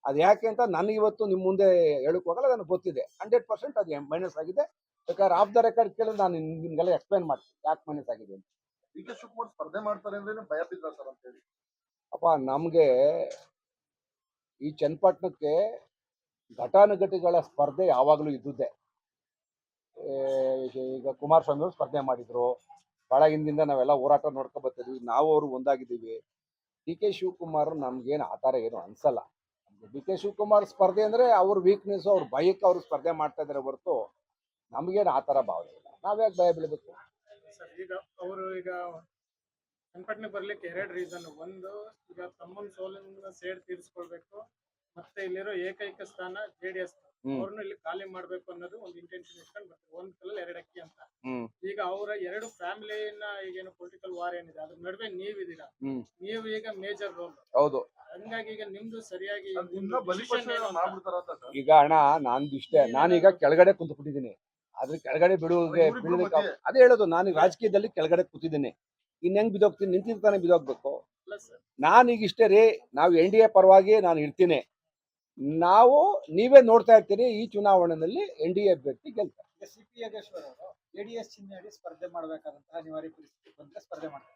S1: ಅದು ಯಾಕೆ ಅಂತ ನಾನು ನಿಮ್ಮ ಮುಂದೆ ಹೇಳಕ್ಕೆ ಹೋಗಲ್ಲ ನನಗೆ ಗೊತ್ತಿದೆ. ಹಂಡ್ರೆಡ್ ಪರ್ಸೆಂಟ್ ಅದು ಮೈನಸ್ ಆಗಿದೆ. ಬೇಕಾದ್ರೆ ಆಫ್ ದ ರೆಕಾರ್ಡ್ ಕೇಳಿ ನಾನು ನಿಮ್ಗೆಲ್ಲ ಎಕ್ಸ್ಪ್ಲೈನ್ ಮಾಡ್ತೀನಿ. ಯಾಕೆ ಮೈನಸ್ ಆಗಿದೆ ಅಂತ.
S3: ಡಿ ಕೆ ಶಿವಕುಮಾರ್ ಸ್ಪರ್ಧೆ ಮಾಡ್ತಾರೆ ಅಂದ್ರೆ ಭಯ ಬಿದ್ರ ಸರ್ ಅಂತ ಹೇಳಿ.
S1: ಅಪ್ಪ ನಮಗೆ ಈ ಚನ್ನಪಟ್ಟಣಕ್ಕೆ ಘಟಾನುಘಟಿಗಳ ಸ್ಪರ್ಧೆ ಯಾವಾಗಲೂ ಇದ್ದುದೇ ಏ, ಈಗ ಕುಮಾರಸ್ವಾಮಿ ಅವರು ಸ್ಪರ್ಧೆ ಮಾಡಿದ್ರು. ಬಹಳ ಹಿಂದಿಂದ ನಾವೆಲ್ಲ ಹೋರಾಟ ನೋಡ್ಕೊ ಬರ್ತಿದ್ವಿ. ನಾವು ಅವರು ಒಂದಾಗಿದ್ದೀವಿ. ಡಿ ಕೆ ಶಿವಕುಮಾರ್ ನಮ್ಗೇನು ಆ ಥರ ಏನು ಅನ್ಸಲ್ಲ. ಡಿ ಕೆ ಶಿವಕುಮಾರ್ ಸ್ಪರ್ಧೆ ಅಂದರೆ ಅವ್ರ ವೀಕ್ನೆಸ್ ಅವ್ರ ಭಯಕ್ಕೆ ಅವರು ಸ್ಪರ್ಧೆ ಮಾಡ್ತಾ ಇದ್ದಾರೆ ಹೊರತು ನಮಗೇನು ಆ ತರ ಭಾವನೆ ಇಲ್ಲ. ನಾವ್ಯಾಕೆ ಭಯ ಬೀಳಬೇಕು?
S2: ಸರ್ ಈಗ ಅವರು ಈಗ ಸಂಘಟನೆ ಬರ್ಲಿಕ್ಕೆ ಎರಡು ರೀಸನ್ ಒಂದು ಈಗ ತಮ್ಮನ್ ಸೋಲಿನ ಸೇಡ್ ತೀರಿಸ್ಕೊಳ್ಬೇಕು ಮತ್ತೆ ಇಲ್ಲಿರೋ ಏಕೈಕ ಸ್ಥಾನ ಜೆಡಿಎಸ್. ಅವ್ರನ್ನ ಇಲ್ಲಿ ಖಾಲಿ ಮಾಡ್ಬೇಕು ಅನ್ನೋದು ಒಂದು ಇಂಟೆನ್ಷನ್ ಇಟ್ಕೊಂಡು ಬರ್ತಾರೆ. ಒಂದ್ ಕಲ್ಲಲ್ಲಿ ಎರಡು ಅಕ್ಕಿ ಅಂತ. ಈಗ ಅವರ ಎರಡು ಫ್ಯಾಮಿಲಿನ ಈಗೇನು ಪೊಲಿಟಿಕಲ್ ವಾರ್ ಏನಿದೆ ಅದ್ರ ನಡುವೆ ನೀವಿದ್ದೀರಾ?
S1: ಇದ್ದೀರಾ
S2: ನೀವು ಈಗ ಮೇಜರ್ ರೋಲ್
S1: ಹೌದು.
S2: ಹಂಗಾಗಿ ಈಗ ನಿಮ್ದು ಸರಿಯಾಗಿ ಏನು
S1: ಈಗ ಅಣ್ಣ ನಾನ್ ಇಷ್ಟೇ. ನಾನೀಗ ಕೆಳಗಡೆ ಕುಂತ್ಬಿಟ್ಟಿದ್ದೀನಿ. ಅದ್ರ ಕೆಳಗಡೆ ಬಿಡುವುದೇ ಬೀಳೋದಕ್ಕೆ ಅದೇ ಹೇಳೋದು ನಾನು ರಾಜಕೀಯದಲ್ಲಿ ಕೆಳಗಡೆ ಕೂತಿದ್ದೀನಿ. ಇನ್ ಹೆಂಗ್ ಬಿದೋಗ್ತೀನಿ ನಿಂತಿರ್ತಾನೆ ಬಿದೋಗ್ಬೇಕು ನಾನೀಗ ಇಷ್ಟೇ ರೀ ನಾವು ಎನ್ ಡಿ ಎ ಪರವಾಗಿ ನಾನು ಇರ್ತೀನಿ. ನಾವು ನೀವೇ ನೋಡ್ತಾ ಇರ್ತೀರಿ ಈ ಚುನಾವಣೆಯಲ್ಲಿ ಎನ್ ಡಿ ಎ ಅಭ್ಯರ್ಥಿ ಗೆಲ್ತಾರೆ.
S6: ಜೆಡಿಎಸ್ ಸ್ಪರ್ಧೆ ಮಾಡಬೇಕಾದಂತಹ ಅನಿವಾರ್ಯ ಪರಿಸ್ಥಿತಿ ಬಂದ್ರೆ ಸ್ಪರ್ಧೆ ಮಾಡ್ತಾರೆ.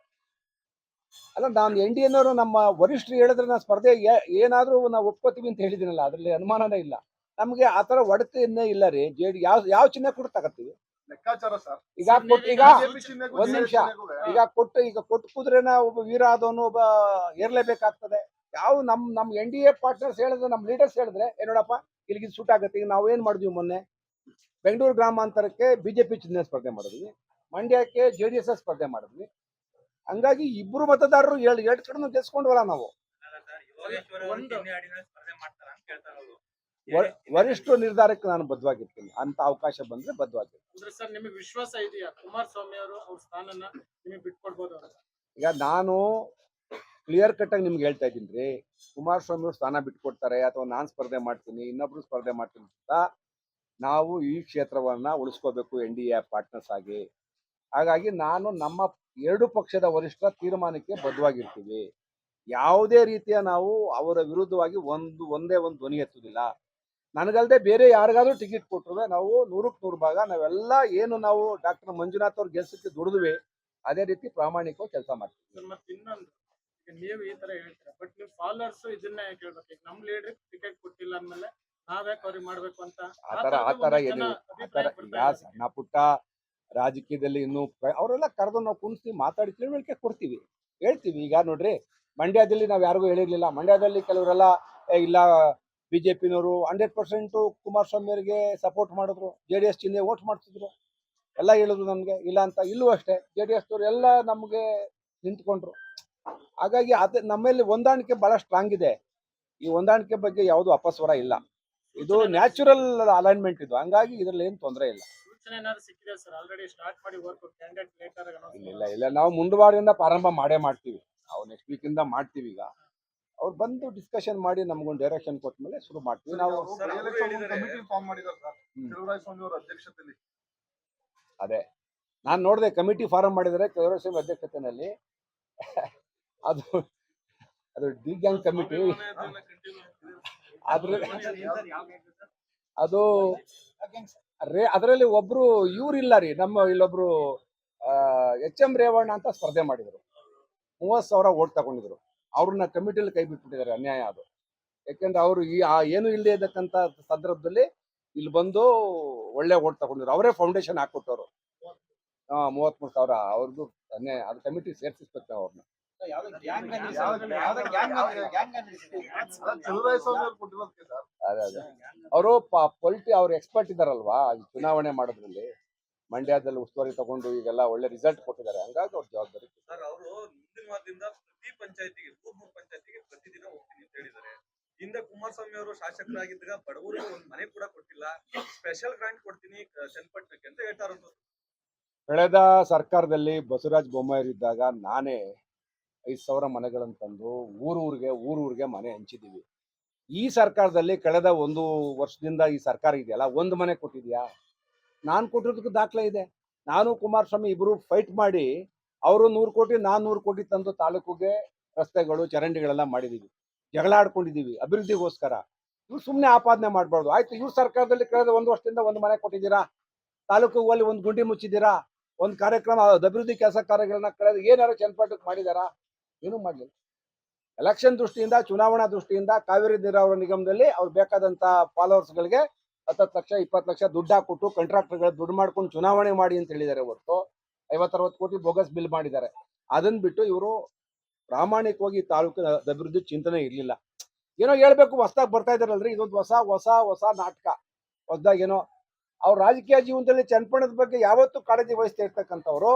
S1: ಅಲ್ಲ ನಾನು ಎನ್ ಡಿ ಎನವರು ನಮ್ಮ ವರಿಷ್ಠರು ಹೇಳಿದ್ರೆ ನಾನು ಸ್ಪರ್ಧೆ ಏನಾದರೂ ಏನಾದ್ರೂ ನಾವು ಒಪ್ಕೋತೀವಿ ಅಂತ ಹೇಳಿದಿನಲ್ಲ ಅದರಲ್ಲಿ ಅನುಮಾನನೇ ಇಲ್ಲ. ನಮಗೆ ಆ ಥರ ಒಡತೆಯನ್ನೇ ಇಲ್ಲ ರೀ. ಜೆ ಡಿ ಯಾವ ಯಾವ ಚಿಹ್ನೆ ಕೂಡ ತಗತ್ತೀವಿ
S3: ಲೆಕ್ಕಾಚಾರ ಸರ್.
S1: ಈಗ ಕೊಟ್ಟು ಈಗ ಒಂದ್ ನಿಮಿಷ. ಈಗ ಕೊಟ್ಟು ಈಗ ಕೊಟ್ಟು ಕುದ್ರೆನ ಒಬ್ಬ ವೀರ ಆದವನು ಒಬ್ಬ ಏರ್ಲೇಬೇಕಾಗ್ತದೆ. ಯಾವ ನಮ್ ನಮ್ ಎನ್ ಡಿ ಎ ಪಾರ್ಟ್ನರ್ಸ್ ಹೇಳಿದ್ರೆ ನಮ್ ಲೀಡರ್ಸ್ ಹೇಳಿದ್ರೆ ಏ ನೋಡಪ್ಪ ಇಲ್ಲಿಗೆ ಸೂಟ್ ಆಗುತ್ತೆ. ಈಗ ನಾವು ಏನ್ ಮಾಡಿದ್ವಿ ಮೊನ್ನೆ? ಬೆಂಗಳೂರು ಗ್ರಾಮಾಂತರಕ್ಕೆ ಬಿಜೆಪಿ ಚಿಹ್ನೆ ಸ್ಪರ್ಧೆ ಮಾಡಿದ್ವಿ. ಮಂಡ್ಯಕ್ಕೆ ಜೆ ಡಿ ಎಸ್ ಸ್ಪರ್ಧೆ ಮಾಡಿದ್ವಿ. ಹಂಗಾಗಿ ಇಬ್ರು ಮತದಾರರು ಎರಡು ಎರಡು ಕಡೆ ಗೆಲ್ಸ್ಕೊಂಡ್ವಲ್ಲ ನಾವು. ವರಿಷ್ಠ ನಿರ್ಧಾರಕ್ಕೆ ನಾನು ಬದ್ಧವಾಗಿರ್ತೀನಿ ಅಂತ ಅವಕಾಶ ಬಂದ್ರೆ ಬದ್ಧವಾಗಿರ್ತೀನಿ
S2: ಅಂದ್ರೆ ಸರ್ ನಿಮಗೆ ವಿಶ್ವಾಸ ಇದೆಯಾ? ಕುಮಾರಸ್ವಾಮಿ ಅವರು ಅವ್ರ ಸ್ಥಾನನ ನಿಮಗೆ ಬಿಟ್ಕೊಡ್ಬೋದು ಅಂತ.
S1: ಈಗ ನಾನು ಕ್ಲಿಯರ್ ಕಟ್ ಆಗಿ ನಿಮ್ಗೆ ಹೇಳ್ತಾ ಇದ್ದೀನಿ ರೀ. ಕುಮಾರಸ್ವಾಮಿ ಅವರು ಸ್ಥಾನ ಬಿಟ್ಕೊಡ್ತಾರೆ ಅಥವಾ ನಾನು ಸ್ಪರ್ಧೆ ಮಾಡ್ತೀನಿ ಇನ್ನೊಬ್ರು ಸ್ಪರ್ಧೆ ಮಾಡ್ತೀನಿ ಅಂತ ನಾವು ಈ ಕ್ಷೇತ್ರವನ್ನ ಉಳಿಸ್ಕೋಬೇಕು ಎನ್ ಡಿ ಎ ಪಾರ್ಟ್ನರ್ಸ್ ಆಗಿ. ಹಾಗಾಗಿ ನಾನು ನಮ್ಮ ಎರಡು ಪಕ್ಷದ ವರಿಷ್ಠ ತೀರ್ಮಾನಕ್ಕೆ ಬದ್ಧವಾಗಿರ್ತೀವಿ ಯಾವುದೇ ರೀತಿಯ ನಾವು ಅವರ ವಿರುದ್ಧವಾಗಿ ಒಂದು ಒಂದೇ ಒಂದು ಧ್ವನಿ ಎತ್ತುವುದಿಲ್ಲ. ನನಗಲ್ಲದೆ ಬೇರೆ ಯಾರಿಗಾದ್ರೂ ಟಿಕೆಟ್ ಕೊಟ್ಟರು ನಾವು ನೂರಕ್ಕೆ ನೂರು ಭಾಗ ನಾವೆಲ್ಲ ಏನು ನಾವು ಡಾಕ್ಟರ್ ಮಂಜುನಾಥ್ ಅವ್ರ ಗೆಲ್ಸಕ್ಕೆ ದುಡಿದ್ವಿ ಅದೇ ರೀತಿ ಪ್ರಾಮಾಣಿಕವಾಗಿ ಕೆಲಸ ಮಾಡ್ತೀವಿ.
S2: ನೀವು ಈ ತರ ಹೇಳ್ತೀರಾ ಬಟ್ ನೀವು ಫಾಲೋವರ್ಸ್ ಇದನ್ನೇ ಕೇಳ್ಬೇಕು. ಈಗ ನಮ್ ಲೀಡರ್ ಟಿಕೆಟ್ ಕೊಟ್ಟಿಲ್ಲ ಅಂದ್ಮೇಲೆ ನಾವ್ಯಾಕೆ ಅವ್ರಿಗೆ ಮಾಡ್ಬೇಕು ಅಂತ?
S1: ಆ ತರ ಆ ಥರ
S2: ಥರದ್ದು
S1: ಏನು
S2: ಒಂದಷ್ಟು
S1: ಆ
S2: ಅಭಿಪ್ರಾಯ
S1: ಥರ
S2: ಪಡ್ತಾ
S1: ಸಣ್ಣ ಪುಟ್ಟ ರಾಜಕೀಯದಲ್ಲಿ ಇನ್ನು ಅವರೆಲ್ಲ ಕರೆದು ನಾವು ಕುಣಿಸ್ತೀವಿ ಮಾತಾಡಿ ತಿಳುವಳಿಕೆ ಕೊಡ್ತೀವಿ. ಹೇಳ್ತೀವಿ ಈಗ ನೋಡ್ರಿ ಮಂಡ್ಯದಲ್ಲಿ ನಾವು ಯಾರಿಗೂ ಹೇಳಿರ್ಲಿಲ್ಲ. ಮಂಡ್ಯದಲ್ಲಿ ಕೆಲವರೆಲ್ಲ ಇಲ್ಲ ಬಿಜೆಪಿನವರು ಹಂಡ್ರೆಡ್ ಪರ್ಸೆಂಟು ಕುಮಾರಸ್ವಾಮಿ ಅವರಿಗೆ ಸಪೋರ್ಟ್ ಮಾಡಿದ್ರು. ಜೆ ಡಿ ಎಸ್ ಚಿಹ್ನೆ ವೋಟ್ ಮಾಡ್ತಿದ್ರು. ಎಲ್ಲ ಹೇಳಿದ್ರು ನಮಗೆ ಇಲ್ಲ ಅಂತ ಇಲ್ಲೂ ಅಷ್ಟೇ. ಜೆ ಡಿ ಎಸ್ ಎಲ್ಲ ನಮಗೆ ನಿಂತ್ಕೊಂಡ್ರು. ಹಾಗಾಗಿ ಅದ ನಮ್ಮಲ್ಲಿ ಹೊಂದಾಣಿಕೆ ಬಹಳ ಸ್ಟ್ರಾಂಗ್ ಇದೆ. ಈ ಹೊಂದಾಣಿಕೆ ಬಗ್ಗೆ ಯಾವುದು ಅಪಸ್ವರ ಇಲ್ಲ. ಇದು ನ್ಯಾಚುರಲ್ ಅಲೈನ್ಮೆಂಟ್ ಇದು. ಹಂಗಾಗಿ ಇದರಲ್ಲಿ ಏನು ತೊಂದರೆ ಇಲ್ಲ. ಇಲ್ಲ ಇಲ್ಲ ನಾವು ಮುಂದುವಾರದಿಂದ ಪ್ರಾರಂಭ ಮಾಡೇ ಮಾಡ್ತೀವಿ. ನಾವು ನೆಕ್ಸ್ಟ್ ವೀಕ್ ಇಂದ ಮಾಡ್ತೀವಿ ಈಗ. ಅವ್ರು ಬಂದು ಡಿಸ್ಕಷನ್ ಮಾಡಿ ನಮ್ಗೊಂದು ಡೈರೆಕ್ಷನ್ ಕೊಟ್ಟ ಮೇಲೆ ಶುರು ಮಾಡ್ತೀವಿ. ನಾವು
S3: ಅಧ್ಯಕ್ಷತೆಯಲ್ಲಿ
S1: ಅದೇ. ನಾನು ನೋಡಿದೆ ಕಮಿಟಿ ಫಾರಂ ಮಾಡಿದರೆ ಕುಮಾರಸ್ವಾಮಿ ಅಧ್ಯಕ್ಷತೆಯಲ್ಲಿ ಅದು ಅದು ಡಿ ಗ್ಯಾಂಗ್ ಕಮಿಟಿ ಅದು ರೇ ಅದರಲ್ಲಿ ಒಬ್ರು ಇವ್ರು ಇಲ್ಲ ರೀ ನಮ್ಮ ಇಲ್ಲೊಬ್ರು ಎಚ್ ಎಂ ರೇವಣ್ಣ ಅಂತ ಸ್ಪರ್ಧೆ ಮಾಡಿದ್ರು. ಮೂವತ್ತು ಸಾವಿರ ಓಟ್ ತಗೊಂಡಿದ್ರು. ಅವ್ರನ್ನ ಕಮಿಟಿಯಲ್ಲಿ ಕೈ ಬಿಟ್ಬಿಟ್ಟಿದ್ದಾರೆ, ಅನ್ಯಾಯ ಅದು. ಯಾಕೆಂದ್ರೆ ಅವರು ಈ ಆ ಏನು ಇಲ್ಲದೆ ಇದ್ದಕ್ಕಂಥ ಸಂದರ್ಭದಲ್ಲಿ ಇಲ್ಲಿ ಬಂದು ಒಳ್ಳೆ ಓಟ್ ತಗೊಂಡಿದ್ರು. ಅವರೇ ಫೌಂಡೇಶನ್ ಹಾಕೊಟ್ಟವ್ರು ಹಾ, ಮೂವತ್ಮೂರು ಸಾವಿರ ಅವ್ರದ್ದು ಅನ್ಯಾಯ. ಅದು ಕಮಿಟಿ ಸೇರ್ಸಿಸ್ಬೇಕು ಅವ್ರನ್ನ ಅದೇ ಅದೇ. ಅವರು ಪೊಲಿಟಿ ಅವ್ರು ಎಕ್ಸ್ಪರ್ಟ್ ಇದಾರಲ್ವಾ ಚುನಾವಣೆ ಮಾಡೋದ್ರಲ್ಲಿ? ಮಂಡ್ಯದಲ್ಲಿ ಉಸ್ತುವಾರಿ ತಗೊಂಡು ಈಗೆಲ್ಲ ಒಳ್ಳೆ ರಿಸಲ್ಟ್ ಕೊಟ್ಟಿದ್ದಾರೆ. ಹಂಗಾಗಿ ಅವ್ರ ಜವಾಬ್ದಾರಿ.
S7: ಪಂಚಾಯತಿಗೆ, ಮೂರ್ ಮೂರ್ ಪಂಚಾಯತಿಗೆ ಪ್ರತಿದಿನ ಹೋಗ್ತೀನಿ ಅಂತ ಹೇಳಿದ್ದಾರೆ. ಹಿಂದೆ ಕುಮಾರಸ್ವಾಮಿ ಅವರು ಶಾಸಕರಾಗಿದ್ದಾಗ ಬಡವರಿಗೆ ಒಂದ್ ಮನೆ ಕೂಡ ಕೊಟ್ಟಿಲ್ಲ. ಸ್ಪೆಷಲ್ ಗ್ರಾಂಟ್ ಕೊಡ್ತೀನಿ ಚನ್ನಪಟ್ಟಣಕ್ಕೆ ಅಂತ ಹೇಳ್ತಾರ
S1: ಕಳೆದ ಸರ್ಕಾರದಲ್ಲಿ ಬಸವರಾಜ್ ಬೊಮ್ಮಾಯಿರಿದ್ದಾಗ ನಾನೇ ಐದು ಸಾವಿರ ಮನೆಗಳನ್ನು ತಂದು ಊರೂರಿಗೆ ಊರೂರಿಗೆ ಮನೆ ಹಂಚಿದ್ದೀವಿ. ಈ ಸರ್ಕಾರದಲ್ಲಿ ಕಳೆದ ಒಂದು ವರ್ಷದಿಂದ ಈ ಸರ್ಕಾರ ಇದೆಯಲ್ಲ, ಒಂದು ಮನೆ ಕೊಟ್ಟಿದ್ಯಾ? ನಾನು ಕೊಟ್ಟಿರೋದಕ್ಕೂ ದಾಖಲೆ ಇದೆ. ನಾನು ಕುಮಾರಸ್ವಾಮಿ ಇಬ್ಬರು ಫೈಟ್ ಮಾಡಿ ಅವರು ನೂರು ಕೋಟಿ, ನಾನು ನೂರು ಕೋಟಿ ತಂದು ತಾಲೂಕುಗೆ ರಸ್ತೆಗಳು, ಚರಂಡಿಗಳೆಲ್ಲ ಮಾಡಿದೀವಿ. ಜಗಳ ಆಡ್ಕೊಂಡಿದ್ದೀವಿ ಅಭಿವೃದ್ಧಿಗೋಸ್ಕರ. ಇವ್ರು ಸುಮ್ಮನೆ ಆಪಾದನೆ ಮಾಡಬಾರ್ದು. ಆಯ್ತು, ಇವ್ರ ಸರ್ಕಾರದಲ್ಲಿ ಕಳೆದ ಒಂದು ವರ್ಷದಿಂದ ಒಂದು ಮನೆ ಕೊಟ್ಟಿದ್ದೀರಾ? ತಾಲೂಕು ಅಲ್ಲಿ ಒಂದು ಗುಂಡಿ ಮುಚ್ಚಿದ್ದೀರಾ? ಒಂದು ಕಾರ್ಯಕ್ರಮ ಅಭಿವೃದ್ಧಿ ಕೆಲಸ ಕಾರ್ಯಗಳನ್ನ ಕಳೆದ ಏನಾರು ಚನ್ನಪಟ್ಟಕ್ಕೆ ಮಾಡಿದಾರಾ? ಏನು ಮಾಡಲಿಲ್ಲ. ಎಲೆಕ್ಷನ್ ದೃಷ್ಟಿಯಿಂದ, ಚುನಾವಣಾ ದೃಷ್ಟಿಯಿಂದ ಕಾವೇರಿ ನೀರಾವರಿ ನಿಗಮದಲ್ಲಿ ಅವ್ರು ಬೇಕಾದಂತ ಫಾಲೋವರ್ಸ್ಗಳಿಗೆ ಹತ್ತತ್ತು ಲಕ್ಷ, ಇಪ್ಪತ್ತು ಲಕ್ಷ ದುಡ್ಡು ಹಾಕ್ಬಿಟ್ಟು, ಕಾಂಟ್ರಾಕ್ಟರ್ಗಳು ದುಡ್ಡು ಮಾಡ್ಕೊಂಡು ಚುನಾವಣೆ ಮಾಡಿ ಅಂತ ಹೇಳಿದ್ದಾರೆ ಹೊರತು ಐವತ್ತರವತ್ತು ಕೋಟಿ ಬೋಗಸ್ ಬಿಲ್ ಮಾಡಿದ್ದಾರೆ. ಅದನ್ನ ಬಿಟ್ಟು ಇವರು ಪ್ರಾಮಾಣಿಕವಾಗಿ ತಾಲೂಕಿನ ಅಭಿವೃದ್ಧಿ ಚಿಂತನೆ ಇರಲಿಲ್ಲ. ಏನೋ ಹೇಳ್ಬೇಕು, ಹೊಸದಾಗಿ ಬರ್ತಾ ಇದಾರಲ್ರಿ ಇದೊಂದು ಹೊಸ ಹೊಸ ಹೊಸ ನಾಟಕ. ಹೊಸದಾಗಿ ಏನೋ ಅವ್ರ ರಾಜಕೀಯ ಜೀವನದಲ್ಲಿ ಚನ್ಪಣದ ಬಗ್ಗೆ ಯಾವತ್ತೂ ಕಾಳಜಿ ವಹಿಸ್ತಾ ಇರ್ತಕ್ಕಂಥವ್ರು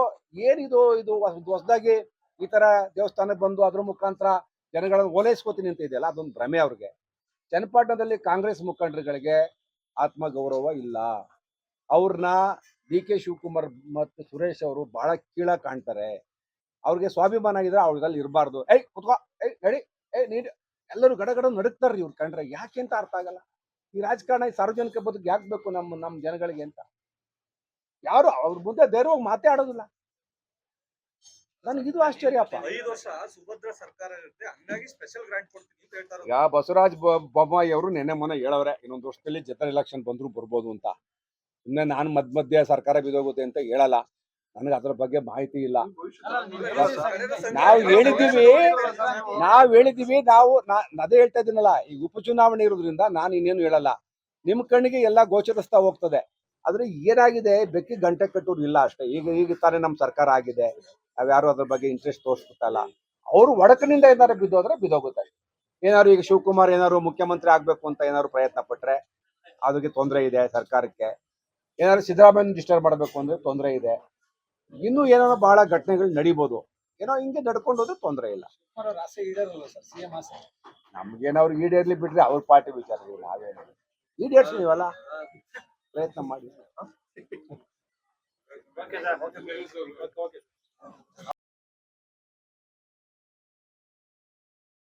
S1: ಏನಿದು ಇದು ಹೊಸದಾಗಿ ಈ ತರ ದೇವಸ್ಥಾನಕ್ಕೆ ಬಂದು ಅದ್ರ ಮುಖಾಂತರ ಜನಗಳನ್ನು ಓಲೈಸ್ಕೋತೀನಿ ಅಂತ ಇದೆಯಲ್ಲ, ಅದೊಂದು ಭ್ರಮೆ ಅವ್ರಿಗೆ. ಚನ್ನಪಟ್ಟಣದಲ್ಲಿ ಕಾಂಗ್ರೆಸ್ ಮುಖಂಡರುಗಳಿಗೆ ಆತ್ಮಗೌರವ ಇಲ್ಲ. ಅವ್ರನ್ನ ಡಿ ಕೆ ಶಿವಕುಮಾರ್ ಮತ್ತು ಸುರೇಶ್ ಅವರು ಬಹಳ ಕೀಳ ಕಾಣ್ತಾರೆ. ಅವ್ರಿಗೆ ಸ್ವಾಭಿಮಾನ ಆಗಿದ್ರೆ ಅವ್ರಲ್ಲಿ ಇರಬಾರ್ದು. ಏಯ್ ಕುತ್ಕೋ. ಏಯ್ ನಡಿ. ಏಯ್ ನೀಡಿ. ಎಲ್ಲರೂ ಗಡಗಡ ನಡುಕ್ತಾರ್ರಿ ಇವ್ರು ಕಂಡ್ರೆ. ಯಾಕೆ ಅಂತ ಅರ್ಥ ಆಗಲ್ಲ. ಈ ರಾಜಕಾರಣ ಸಾರ್ವಜನಿಕ ಬದುಕು ಯಾಕೆ ಬೇಕು ನಮ್ಮ ನಮ್ಮ ಜನಗಳಿಗೆ ಅಂತ. ಯಾರು ಅವ್ರ ಮುಂದೆ ಧೈರ್ಯವಾಗಿ ಮಾತೇ ಆಡೋದಿಲ್ಲ ನನಗಿದು ಆಶ್ಚರ್ಯಪ್ಪ
S7: ಐದು ವರ್ಷ ಸುಭದ್ರ ಸರ್ಕಾರ ಇರುತ್ತೆ. ಹಂಗಾಗಿ ಸ್ಪೆಷಲ್ ಗ್ರಾಂಟ್ ಕೊಡ್ತೀನಿ ಅಂತ ಹೇಳ್ತಾರೆ
S1: ಈಗ ಬಸವರಾಜ ಬೊಮ್ಮಾಯಿ ಅವರು ನೆನ್ನೆ ಮೊನ್ನೆ ಹೇಳವ್ರೆ ಇನ್ನೊಂದು ವರ್ಷದಲ್ಲಿ ಜನರಲ್ ಎಲೆಕ್ಷನ್ ಬಂದ್ರು ಬರ್ಬೋದು ಅಂತ. ಇನ್ನ ನಾನು ಮಧ್ಯ ಮಧ್ಯ ಸರ್ಕಾರ ಬಿದೋಗುತ್ತೆ ಅಂತ ಹೇಳಲ್ಲ. ನನಗೆ ಅದ್ರ ಬಗ್ಗೆ ಮಾಹಿತಿ ಇಲ್ಲ. ನಾವು ಹೇಳಿದ್ದೀವಿ ನಾವು ಹೇಳಿದ್ದೀವಿ, ನಾವು ಅದೇ ಹೇಳ್ತಾ ಇದ್ದೀನಲ್ಲ, ಈ ಉಪಚುನಾವಣೆ ಇರೋದ್ರಿಂದ ನಾನು ಇನ್ನೇನು ಹೇಳಲ್ಲ. ನಿಮ್ ಕಣ್ಣಿಗೆ ಎಲ್ಲ ಗೋಚರಿಸ್ತಾ ಹೋಗ್ತದೆ. ಆದ್ರೆ ಏನಾಗಿದೆ ಬೆಕ್ಕಿ ಗಂಟೆ ಕಟ್ಟೋರು ಇಲ್ಲ ಅಷ್ಟೇ. ಈಗ ಈಗ ತಾನೇ ನಮ್ಮ ಸರ್ಕಾರ ಆಗಿದೆ. ನಾವ್ಯಾರು ಅದ್ರ ಬಗ್ಗೆ ಇಂಟ್ರೆಸ್ಟ್ ತೋರಿಸ್ಬಿಟ್ಟಲ್ಲ ಅವರು ಒಡಕಿನಿಂದ ಏನಾರು ಬಿದ್ದೋದ್ರೆ ಬಿದ್ದೋಗುತ್ತೆ. ಏನಾದ್ರು ಈಗ ಶಿವಕುಮಾರ್ ಏನಾದ್ರು ಮುಖ್ಯಮಂತ್ರಿ ಆಗ್ಬೇಕು ಅಂತ ಏನಾದ್ರು ಪ್ರಯತ್ನ ಪಟ್ರೆ, ಅದಕ್ಕೆ ತೊಂದರೆ ಇದೆ ಸರ್ಕಾರಕ್ಕೆ. ಏನಾದ್ರು ಸಿದ್ದರಾಮಯ್ಯ ಡಿಸ್ಟರ್ಬ್ ಮಾಡಬೇಕು ಅಂದ್ರೆ ತೊಂದರೆ ಇದೆ. ಇನ್ನೂ ಏನಾದ್ರು ಬಹಳ ಘಟನೆಗಳು ನಡಿಬೋದು. ಏನೋ ಹಿಂಗೆ ನಡ್ಕೊಂಡು ಹೋದ್ರೆ ತೊಂದರೆ ಇಲ್ಲ. ನಮ್ಗೇನವ್ರು ಈಡೇರ್ಲಿ ಬಿಟ್ರೆ ಅವ್ರ ಪಾರ್ಟಿ ವಿಚಾರ ನಾವೇನು ಈಡೇರ್ಸಿ ನೀವಲ್ಲ? ಪ್ರಯತ್ನ ಮಾಡಿ.